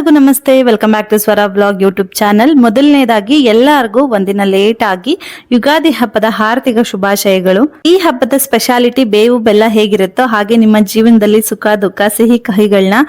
ಎಲ್ಲರಿಗೂ ನಮಸ್ತೆ. Welcome back to Swara blog YouTube channel ಮೊದಲನೇದಾಗಿ ಎಲ್ಲರಿಗೂ ಒಂದಿನ ಲೇಟ್ ಆಗಿ ಯುಗಾದಿ ಹಬ್ಬದ ಹಾರ್ದಿಕ ಶುಭಾಶಯಗಳು. ಈ ಹಬ್ಬದ ಸ್ಪೆಷಾಲಿಟಿ ಬೇವು, ಬೆಲ್ಲ ಹೇಗಿರುತ್ತೋ ಹಾಗೆ ನಿಮ್ಮ ಜೀವನದಲ್ಲಿ ಸುಖ, ದುಃಖ, ಸಿಹಿ ಕಹಿಗಳನ್ನ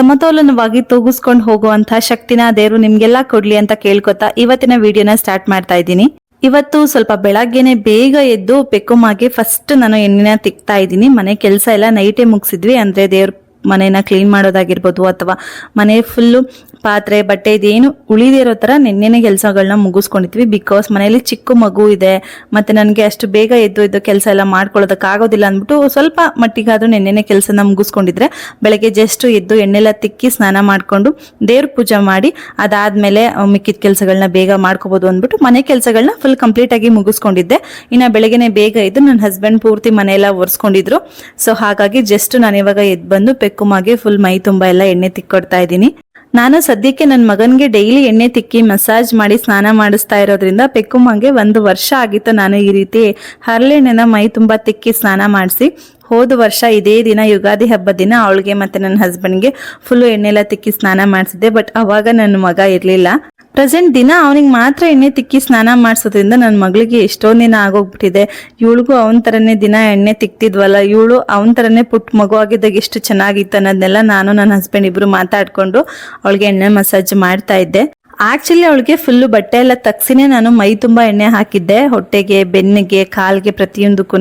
ಸಮತೋಲನವಾಗಿ ತೂಗಿಸ್ಕೊಂಡು ಹೋಗುವಂತಹ ಶಕ್ತಿನ ದೇವರು ನಿಮ್ಗೆಲ್ಲ ಕೊಡ್ಲಿ ಅಂತ ಕೇಳ್ಕೊತಾ ಇವತ್ತಿನ ವಿಡಿಯೋನ ಸ್ಟಾರ್ಟ್ ಮಾಡ್ತಾ ಇದ್ದೀನಿ. ಇವತ್ತು ಸ್ವಲ್ಪ ಬೆಳಗ್ಗೆನೆ ಬೇಗ ಎದ್ದು ಪೆಕ್ಕುಮಾಗೆ ಫಸ್ಟ್ ನಾನು ಎಣ್ಣೆನ ತಿಕ್ತಾ ಇದ್ದೀನಿ. ಮನೆ ಕೆಲಸ ಎಲ್ಲ ನೈಟೇ ಮುಗಿಸಿದ್ವಿ. ಅಂದ್ರೆ ದೇವ್ರ ಮನೇನ ಕ್ಲೀನ್ ಮಾಡೋದಾಗಿರ್ಬೋದು ಅಥವಾ ಮನೆ ಫುಲ್ಲು ಪಾತ್ರೆ, ಬಟ್ಟೆ ಇದೇನು ಉಳಿದಿರೋ ಥರ ನಿನ್ನೆನೆ ಕೆಲಸಗಳನ್ನ ಮುಗಿಸ್ಕೊಂಡಿದ್ವಿ. ಬಿಕಾಸ್ ಮನೇಲಿ ಚಿಕ್ಕ ಮಗು ಇದೆ, ಮತ್ತೆ ನನಗೆ ಅಷ್ಟು ಬೇಗ ಎದ್ದು ಎದ್ದು ಕೆಲಸ ಎಲ್ಲ ಮಾಡ್ಕೊಳ್ಳೋದಕ್ಕಾಗೋದಿಲ್ಲ ಅಂದ್ಬಿಟ್ಟು ಸ್ವಲ್ಪ ಮಟ್ಟಿಗಾದರೂ ನಿನ್ನೆನೆ ಕೆಲಸನ ಮುಗಿಸ್ಕೊಂಡಿದ್ರೆ, ಬೆಳಗ್ಗೆ ಜಸ್ಟ್ ಎದ್ದು ಎಣ್ಣೆಲ್ಲ ತಿಕ್ಕಿ ಸ್ನಾನ ಮಾಡಿಕೊಂಡು ದೇವ್ರ ಪೂಜೆ ಮಾಡಿ, ಅದಾದಮೇಲೆ ಮಿಕ್ಕಿದ ಕೆಲಸಗಳನ್ನ ಬೇಗ ಮಾಡ್ಕೋಬಹುದು ಅಂದ್ಬಿಟ್ಟು ಮನೆ ಕೆಲಸಗಳನ್ನ ಫುಲ್ ಕಂಪ್ಲೀಟ್ ಆಗಿ ಮುಗಿಸ್ಕೊಂಡಿದ್ದೆ. ಇನ್ನ ಬೆಳಗ್ಗೆನೆ ಬೇಗ ಎದ್ದು ನನ್ನ ಹಸ್ಬೆಂಡ್ ಪೂರ್ತಿ ಮನೆಯೆಲ್ಲ ಒರೆಸ್ಕೊಂಡಿದ್ರು. ಸೊ ಹಾಗಾಗಿ ಜಸ್ಟ್ ನಾನು ಇವಾಗ ಎದ್ದು ಬಂದು ಪೆಕ್ಕುಮಾಗೆ ಫುಲ್ ಮೈ ತುಂಬಾ ಎಲ್ಲ ಎಣ್ಣೆ ತಿಕ್ಕೊಡ್ತಾ ಇದ್ದೀನಿ. ನಾನು ಸದ್ಯಕ್ಕೆ ನನ್ನ ಮಗನಿಗೆ ಡೈಲಿ ಎಣ್ಣೆ ತಿಕ್ಕಿ ಮಸಾಜ್ ಮಾಡಿ ಸ್ನಾನ ಮಾಡಿಸ್ತಾ ಇರೋದ್ರಿಂದ ಪೆಕ್ಕುಮ್ಮಂಗೆ ಒಂದು ವರ್ಷ ಆಗಿತ್ತು ನಾನು ಈ ರೀತಿ ಹರಳೆಣ್ಣೆನ ಮೈ ತುಂಬ ತಿಕ್ಕಿ ಸ್ನಾನ ಮಾಡಿಸಿ. ಹೋದ ವರ್ಷ ಇದೇ ದಿನ ಯುಗಾದಿ ಹಬ್ಬದ ದಿನ ಅವಳಿಗೆ ಮತ್ತು ನನ್ನ ಹಸ್ಬೆಂಡ್ಗೆ ಫುಲ್ಲು ಎಣ್ಣೆಲ್ಲ ತಿಕ್ಕಿ ಸ್ನಾನ ಮಾಡಿಸಿದ್ದೆ ಬಟ್ ಅವಾಗ ನನ್ನ ಮಗ ಇರಲಿಲ್ಲ. ಪ್ರೆಸೆಂಟ್ ದಿನ ಅವನಿಗೆ ಮಾತ್ರ ಎಣ್ಣೆ ತಿಕ್ಕಿ ಸ್ನಾನ ಮಾಡಿಸೋದ್ರಿಂದ ನನ್ನ ಮಗಳಿಗೆ ಎಷ್ಟೊಂದು ದಿನ ಆಗೋಗ್ಬಿಟ್ಟಿದೆ. ಇವಳಿಗೂ ಅವನ ಥರನೇ ದಿನ ಎಣ್ಣೆ ತಿಕ್ತಿದ್ವಲ್ಲ, ಇವಳು ಅವನ ಥರನೇ ಪುಟ್ಟ ಮಗು ಆಗಿದ್ದಾಗ ಎಷ್ಟು ಚೆನ್ನಾಗಿತ್ತು ಅನ್ನೋದನ್ನೆಲ್ಲ ನಾನು ನನ್ನ ಹಸ್ಬೆಂಡ್ ಇಬ್ರು ಮಾತಾಡ್ಕೊಂಡು ಅವಳಿಗೆ ಎಣ್ಣೆ ಮಸಾಜ್ ಮಾಡ್ತಾ ಇದ್ದೆ. ಆಕ್ಚುಲಿ ಅವಳಿಗೆ ಫುಲ್ಲು ಬಟ್ಟೆ ಎಲ್ಲ ತಗ್ಸಿನೇ ನಾನು ಮೈ ತುಂಬಾ ಎಣ್ಣೆ ಹಾಕಿದ್ದೆ, ಹೊಟ್ಟೆಗೆ, ಬೆನ್ನಿಗೆ, ಕಾಲ್ಗೆ ಪ್ರತಿಯೊಂದಕ್ಕೂ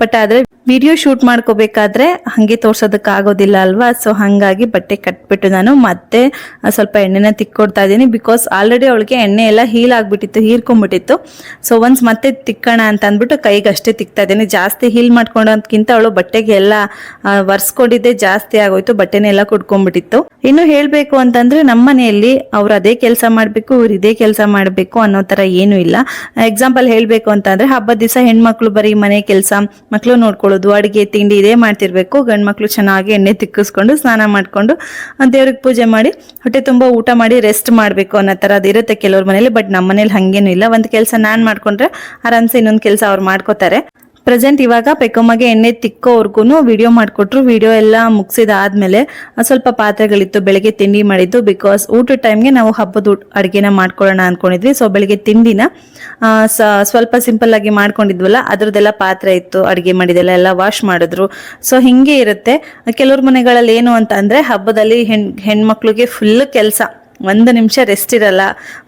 ಬಟ್ ಆದ್ರೆ ವಿಡಿಯೋ ಶೂಟ್ ಮಾಡ್ಕೋಬೇಕಾದ್ರೆ ಹಂಗೆ ತೋರ್ಸೋದಕ್ಕೆ ಆಗೋದಿಲ್ಲ ಅಲ್ವಾ? ಸೊ ಹಂಗಾಗಿ ಬಟ್ಟೆ ಕಟ್ಬಿಟ್ಟು ನಾನು ಮತ್ತೆ ಸ್ವಲ್ಪ ಎಣ್ಣೆನ ತಿಕ್ಕೊಡ್ತಾ ಇದ್ದೀನಿ. ಬಿಕಾಸ್ ಆಲ್ರೆಡಿ ಅವಳಿಗೆ ಎಣ್ಣೆ ಎಲ್ಲ ಹೀಲ್ ಆಗ್ಬಿಟ್ಟಿತ್ತು ಹೀರ್ಕೊಂಡ್ಬಿಟ್ಟಿತ್ತು ಸೊ ಒನ್ಸ್ ಮತ್ತೆ ತಿಕ್ಕೋಣ ಅಂತ ಅಂದ್ಬಿಟ್ಟು ಕೈಗೆ ಅಷ್ಟೇ ತಿಕ್ತಾ ಇದ್ದೀನಿ. ಜಾಸ್ತಿ ಹೀಲ್ ಮಾಡ್ಕೊಂಡೋದ್ಕಿಂತ ಅವಳು ಬಟ್ಟೆಗೆ ಎಲ್ಲ ಒರೆಸ್ಕೊಂಡಿದ್ದೆ, ಜಾಸ್ತಿ ಆಗೋಯ್ತು ಬಟ್ಟೆನೆಲ್ಲ ಕುಡ್ಕೊಂಡ್ಬಿಟ್ಟಿತ್ತು ಇನ್ನು ಹೇಳ್ಬೇಕು ಅಂತಂದ್ರೆ ನಮ್ಮ ಮನೆಯಲ್ಲಿ ಅವ್ರು ಅದೇ ಕೆಲಸ ಮಾಡ್ಬೇಕು, ಇವ್ರು ಇದೇ ಕೆಲಸ ಮಾಡ್ಬೇಕು ಅನ್ನೋ ತರ ಏನು ಇಲ್ಲ. ಎಕ್ಸಾಂಪಲ್ ಹೇಳ್ಬೇಕು ಅಂತಂದ್ರೆ ಹಬ್ಬದ ದಿವಸ ಹೆಣ್ಮಕ್ಳು ಬರೀ ಮನೆ ಕೆಲಸ, ಮಕ್ಳು ನೋಡ್ಕೊಳ್ಳೋದು ಅಡಿಗೆ, ತಿಂಡಿ ಇದೇ ಮಾಡ್ತಿರ್ಬೇಕು. ಗಂಡ್ ಮಕ್ಳು ಚೆನ್ನಾಗಿ ಎಣ್ಣೆ ತಿಕ್ಕಿಸ್ಕೊಂಡು ಸ್ನಾನ ಮಾಡ್ಕೊಂಡು ದೇವ್ರಿಗೆ ಪೂಜೆ ಮಾಡಿ, ಹೊಟ್ಟೆ ತುಂಬಾ ಊಟ ಮಾಡಿ ರೆಸ್ಟ್ ಮಾಡಬೇಕು ಅನ್ನೋ ತರ ಅದಿರುತ್ತೆ ಕೆಲವ್ರ ಮನೇಲಿ. ಬಟ್ ನಮ್ಮ ಮನೇಲಿ ಹಂಗೇನು ಇಲ್ಲ. ಒಂದು ಕೆಲಸ ನಾನು ಮಾಡ್ಕೊಂಡ್ರೆ ಆರಾಮ್ಸೆ ಇನ್ನೊಂದು ಕೆಲಸ ಅವ್ರು ಮಾಡ್ಕೋತಾರೆ. ಪ್ರೆಸೆಂಟ್ ಇವಾಗ ಪೆಕ್ಕಮ್ಮಗೆ ಎಣ್ಣೆ ತಿಕ್ಕೋವರ್ಗು ವಿಡಿಯೋ ಮಾಡಿಕೊಟ್ರು. ವಿಡಿಯೋ ಎಲ್ಲ ಮುಗಿಸಿದಾದ್ಮೇಲೆ ಸ್ವಲ್ಪ ಪಾತ್ರೆಗಳಿತ್ತು, ಬೆಳಗ್ಗೆ ತಿಂಡಿ ಮಾಡಿದ್ದು. ಬಿಕಾಸ್ ಊಟದ ಟೈಮ್ಗೆ ನಾವು ಹಬ್ಬದ ಅಡುಗೆನ ಮಾಡ್ಕೊಳ್ಳೋಣ ಅಂದ್ಕೊಂಡಿದ್ವಿ ಸೊ ಬೆಳಗ್ಗೆ ತಿಂಡಿನ ಸ್ವಲ್ಪ ಸಿಂಪಲ್ ಆಗಿ ಮಾಡ್ಕೊಂಡಿದ್ವಲ್ಲ, ಅದ್ರದ್ದೆಲ್ಲ ಪಾತ್ರೆ ಇತ್ತು, ಅಡುಗೆ ಮಾಡಿದೆಲ್ಲ ಎಲ್ಲ ವಾಶ್ ಮಾಡಿದ್ರು. ಸೊ ಹಿಂಗೆ ಇರುತ್ತೆ. ಕೆಲವ್ರ ಮನೆಗಳಲ್ಲಿ ಏನು ಅಂತ ಅಂದ್ರೆ, ಹಬ್ಬದಲ್ಲಿ ಹೆಣ್, ಹೆಣ್ಮಕ್ಳಿಗೆ ಫುಲ್ ಕೆಲಸ. ಒಂದು ನಿಮಿಷ ರೆಸ್ಟ್ ಇರಲ್ಲ.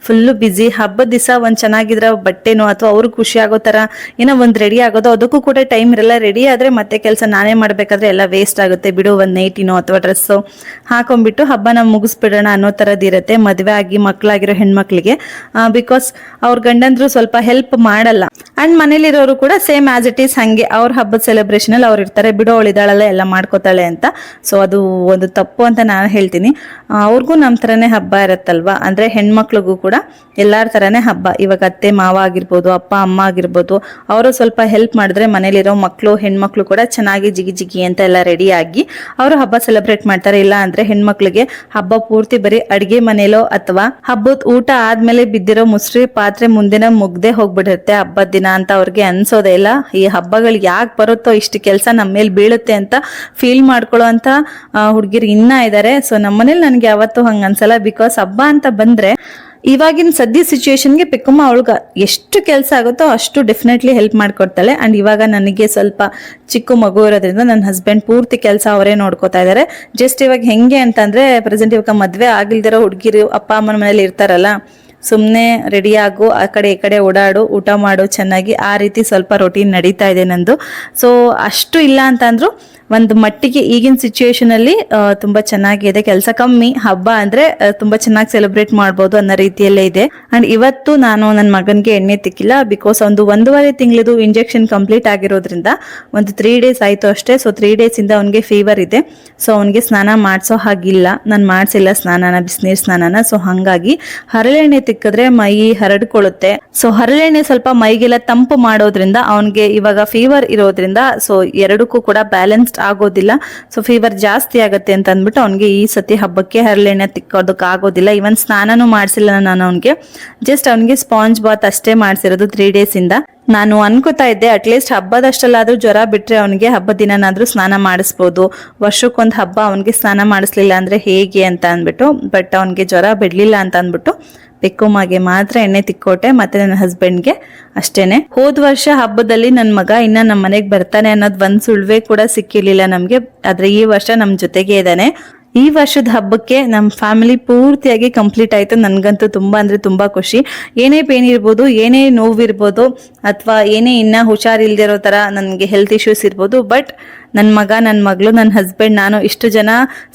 ಫುಲ್ಲು ಬ್ಯುಸಿ ಹಬ್ಬದ ದಿವಸ ಒಂದು ಚೆನ್ನಾಗಿದ್ರೆ ಬಟ್ಟೆನೋ ಅಥವಾ ಅವ್ರಿಗೆ ಖುಷಿ ಆಗೋ ಥರ ಏನೋ ಒಂದು ರೆಡಿ ಆಗೋದು, ಅದಕ್ಕೂ ಕೂಡ ಟೈಮ್ ಇರಲ್ಲ. ರೆಡಿ ಆದರೆ ಮತ್ತೆ ಕೆಲಸ ನಾನೇ ಮಾಡಬೇಕಾದ್ರೆ ಎಲ್ಲ ವೇಸ್ಟ್ ಆಗುತ್ತೆ. ಬಿಡು, ಒಂದು ನೈಟಿನೋ ಅಥವಾ ಡ್ರೆಸ್ಸು ಹಾಕೊಂಡ್ಬಿಟ್ಟು ಹಬ್ಬನ ಮುಗಿಸ್ಬಿಡೋಣ ಅನ್ನೋ ಥರದ್ದು ಇರುತ್ತೆ. ಮದುವೆ ಆಗಿ ಮಕ್ಕಳಾಗಿರೋ ಹೆಣ್ಮಕ್ಳಿಗೆ. ಬಿಕಾಸ್ ಅವ್ರ ಗಂಡಂದ್ರು ಸ್ವಲ್ಪ ಹೆಲ್ಪ್ ಮಾಡಲ್ಲ. ಅಂಡ್ ಮನೇಲಿರೋರು ಕೂಡ ಸೇಮ್ ಆಸ್ ಇಟ್ ಈಸ್ ಹಂಗೆ ಅವ್ರ ಹಬ್ಬದ ಸೆಲೆಬ್ರೇಷನ್ ಅಲ್ಲಿ ಅವ್ರು ಇರ್ತಾರೆ, ಬಿಡೋ ಅವಳಿದಾಳಲ್ಲ ಎಲ್ಲ ಮಾಡ್ಕೋತಾಳೆ ಅಂತ. ಸೊ ಅದು ಒಂದು ತಪ್ಪು ಅಂತ ನಾನು ಹೇಳ್ತೀನಿ. ಅವ್ರಿಗೂ ನಮ್ಮ ಥರನೇ ಹಬ್ಬ ಇರುತ್ತಲ್ವಾ? ಅಂದ್ರೆ ಹೆಣ್ಮಕ್ಳಿಗೂ ಕೂಡ ಎಲ್ಲಾರ ಥರನೇ ಹಬ್ಬ. ಇವಾಗ ಅತ್ತೆ, ಮಾವ ಆಗಿರ್ಬೋದು, ಅಪ್ಪ, ಅಮ್ಮ ಆಗಿರ್ಬೋದು, ಅವರು ಸ್ವಲ್ಪ ಹೆಲ್ಪ್ ಮಾಡಿದ್ರೆ ಮನೇಲಿರೋ ಮಕ್ಕಳು ಹೆಣ್ಮಕ್ಳು ಕೂಡ ಚೆನ್ನಾಗಿ ಜಿಗಿ ಜಿಗಿ ಅಂತ ಎಲ್ಲ ರೆಡಿ ಆಗಿ ಅವರು ಹಬ್ಬ ಸೆಲೆಬ್ರೇಟ್ ಮಾಡ್ತಾರೆ. ಇಲ್ಲ ಅಂದ್ರೆ ಹೆಣ್ಮಕ್ಳಿಗೆ ಹಬ್ಬ ಪೂರ್ತಿ ಬರೀ ಅಡಿಗೆ ಮನೇಲೋ ಅಥವಾ ಹಬ್ಬದ ಊಟ ಆದ್ಮೇಲೆ ಬಿದ್ದಿರೋ ಮುಸ್ರಿ ಪಾತ್ರೆ ಮುಂದಿನ ಮುಗ್ದೆ ಹೋಗ್ಬಿಡುತ್ತೆ ಹಬ್ಬದ ದಿನ. ಅಂತ ಅವ್ರಿಗೆ ಅನ್ಸೋದೇ ಇಲ್ಲ. ಈ ಹಬ್ಬಗಳು ಯಾಕೆ ಬರುತ್ತೋ ಇಷ್ಟು ಕೆಲಸ ನಮ್ಮ ಮೇಲೆ ಬೀಳುತ್ತೆ ಅಂತ ಫೀಲ್ ಮಾಡ್ಕೊಳ್ಳೋ ಅಂತ ಹುಡುಗಿರು ಇನ್ನ ಇದ್ದಾರೆ ಸೊ ನಮ್ಮನೇಲಿ ನನಗೆ ಯಾವತ್ತೂ ಹಂಗ ಅನ್ಸಲ್ಲ. ಬಿಕಾಸ್ ಹಬ್ಬ ಅಂತ ಬಂದ್ರೆ ಇವಾಗಿನ ಸದ್ಯ ಸಿಚುವೇಶನ್ಗೆ ಪಿಕ್ಕಮ್ಮ ಅವಳಿಗೆ ಎಷ್ಟು ಕೆಲಸ ಆಗುತ್ತೋ ಅಷ್ಟು ಡೆಫಿನೆಟ್ಲಿ ಹೆಲ್ಪ್ ಮಾಡ್ಕೊಡ್ತಾಳೆ. ಅಂಡ್ ಇವಾಗ ನನಗೆ ಸ್ವಲ್ಪ ಚಿಕ್ಕ ಮಗು ಇರೋದ್ರಿಂದ ನನ್ನ ಹಸ್ಬೆಂಡ್ ಪೂರ್ತಿ ಕೆಲಸ ಅವರೇ ನೋಡ್ಕೋತಾ ಇದ್ದಾರೆ ಜಸ್ಟ್ ಇವಾಗ ಹೆಂಗೆ ಅಂತಂದ್ರೆ ಪ್ರೆಸೆಂಟ್ ಇವಾಗ ಮದ್ವೆ ಆಗಿಲ್ದಿರೋ ಹುಡುಗಿರು ಅಪ್ಪ ಅಮ್ಮನ ಮನೇಲಿ ಇರ್ತಾರಲ್ಲ ಸುಮ್ಮನೆ ರೆಡಿ ಆಗು, ಆ ಕಡೆ ಈ ಕಡೆ ಓಡಾಡು, ಊಟ ಮಾಡು, ಚೆನ್ನಾಗಿ, ಆ ರೀತಿ ಸ್ವಲ್ಪ ರೊಟೀನ್ ನಡೀತಾ ಇದೆ ನಂದು. ಸೊ ಅಷ್ಟು ಇಲ್ಲ ಅಂತಂದ್ರು ಒಂದು ಮಟ್ಟಿಗೆ ಈಗಿನ ಸಿಚುಯೇಷನ್ ಅಲ್ಲಿ ತುಂಬಾ ಚೆನ್ನಾಗಿದೆ. ಕೆಲಸ ಕಮ್ಮಿ, ಹಬ್ಬ ಅಂದ್ರೆ ತುಂಬಾ ಚೆನ್ನಾಗಿ ಸೆಲೆಬ್ರೇಟ್ ಮಾಡ್ಬೋದು ಅನ್ನೋ ರೀತಿಯಲ್ಲೇ ಇದೆ. ಅಂಡ್ ಇವತ್ತು ನಾನು ನನ್ನ ಮಗನ್ಗೆ ಎಣ್ಣೆ ತಿಕ್ಕಿಲ್ಲ ಬಿಕಾಸ್ ಒಂದು ಒಂದೂವರೆ ತಿಂಗಳದು ಇಂಜೆಕ್ಷನ್ ಕಂಪ್ಲೀಟ್ ಆಗಿರೋದ್ರಿಂದ ಒಂದು ತ್ರೀ ಡೇಸ್ ಆಯ್ತು ಅಷ್ಟೇ. ಸೊ ತ್ರೀ ಡೇಸ್ ಇಂದ ಅವನಿಗೆ ಫೀವರ್ ಇದೆ. ಸೊ ಅವನಿಗೆ ಸ್ನಾನ ಮಾಡಿಸೋ ಹಾಗಿಲ್ಲ. ನಾನು ಮಾಡಿಸಿಲ್ಲ ಸ್ನಾನನ, ಬಿಸಿನೀರ್ ಸ್ನಾನನ. ಸೊ ಹಂಗಾಗಿ ಹರಳೆಣ್ಣೆ ತಿಕ್ಕಿದ್ರೆ ಮೈ ಹರಡ್ಕೊಳ್ಳುತ್ತೆ. ಸೊ ಹರಳೆಣ್ಣೆ ಸ್ವಲ್ಪ ಮೈಗೆಲ್ಲ ತಂಪು ಮಾಡೋದ್ರಿಂದ ಅವನಿಗೆ ಇವಾಗ ಫೀವರ್ ಇರೋದ್ರಿಂದ ಸೊ ಎರಡಕ್ಕೂ ಕೂಡ ಬ್ಯಾಲೆನ್ಸ್ಡ್ ಅಡ್ಜಸ್ಟ್ ಆಗೋದಿಲ್ಲ. ಸೊ ಫೀವರ್ ಜಾಸ್ತಿ ಆಗುತ್ತೆ ಅಂತ ಅಂದ್ಬಿಟ್ಟು ಅವನಿಗೆ ಈ ಸತಿ ಹಬ್ಬಕ್ಕೆ ಹರಳೆಣ್ಣೆ ತಿಕ್ಕೋದಕ್ಕೆ ಆಗೋದಿಲ್ಲ. ಇವನ್ ಸ್ನಾನನೂ ಮಾಡಿಸಿಲ್ಲ ನಾನು ಅವನಿಗೆ. ಜಸ್ಟ್ ಅವನಿಗೆ ಸ್ಪಾಂಜ್ ಬಾತ್ ಅಷ್ಟೇ ಮಾಡಿಸಿರೋದು ತ್ರೀ ಡೇಸಿಂದ ನಾನು ಅನ್ಕೋತಾ ಇದ್ದೆ ಅಟ್ಲೀಸ್ಟ್ ಹಬ್ಬದಷ್ಟಲ್ಲಾದ್ರೂ ಜ್ವರ ಬಿಟ್ಟರೆ ಅವನಿಗೆ ಹಬ್ಬ ದಿನನಾದ್ರೂ ಸ್ನಾನ ಮಾಡಿಸ್ಬೋದು. ವರ್ಷಕ್ಕೊಂದು ಹಬ್ಬ ಅವನಿಗೆ ಸ್ನಾನ ಮಾಡಿಸ್ಲಿಲ್ಲ ಅಂದ್ರೆ ಹೇಗೆ? ಅಂತ ಅಂದ್ಬಿಟ್ಟು ಬಟ್ ಅವನಿಗೆ ಜ್ವರ ಬಿಡ್ಲಿಲ್ಲ ಅಂತ ಅಂದ್ಬಿಟ್ಟು ಪೆಕ್ಕುಮಗೆ ಮಾತ್ರ ಎಣ್ಣೆ ತಿಕ್ಕೋಟೆ ಮತ್ತೆ ನನ್ನ ಹಸ್ಬೆಂಡ್ಗೆ ಅಷ್ಟೇನೆ. ಹೋದ ವರ್ಷ ಹಬ್ಬದಲ್ಲಿ ನನ್ನ ಮಗ ಇನ್ನ ನಮ್ಮ ಮನೆಗೆ ಬರ್ತಾನೆ ಅನ್ನೋದು ಒಂದ್ ಸುಳ್ವೆ ಕೂಡ ಸಿಕ್ಕಿರ್ಲಿಲ್ಲ ನಮ್ಗೆ. ಆದ್ರೆ ಈ ವರ್ಷ ನಮ್ ಜೊತೆಗೆ ಇದ್ದಾನೆ ಈ ವರ್ಷದ ಹಬ್ಬಕ್ಕೆ ನಮ್ಮ ಫ್ಯಾಮಿಲಿ ಪೂರ್ತಿಯಾಗಿ ಕಂಪ್ಲೀಟ್ ಆಯ್ತು. ನನಗಂತೂ ತುಂಬಾ ಅಂದ್ರೆ ತುಂಬಾ ಖುಷಿ. ಏನೇ ಪೇನ್ ಇರ್ಬೋದು, ಏನೇ ನೋವಿರ್ಬೋದು, ಅಥವಾ ಏನೇ ಇನ್ನ ಹುಷಾರಿಲ್ದಿರೋ ತರ ನನಗೆ ಹೆಲ್ತ್ ಇಶ್ಯೂಸ್ ಇರ್ಬೋದು ಬಟ್ ನನ್ನ ಮಗ ನನ್ನ ಮಗಳು ನನ್ನ ಹಸ್ಬೆಂಡ್ ನಾನು ಇಷ್ಟು ಜನ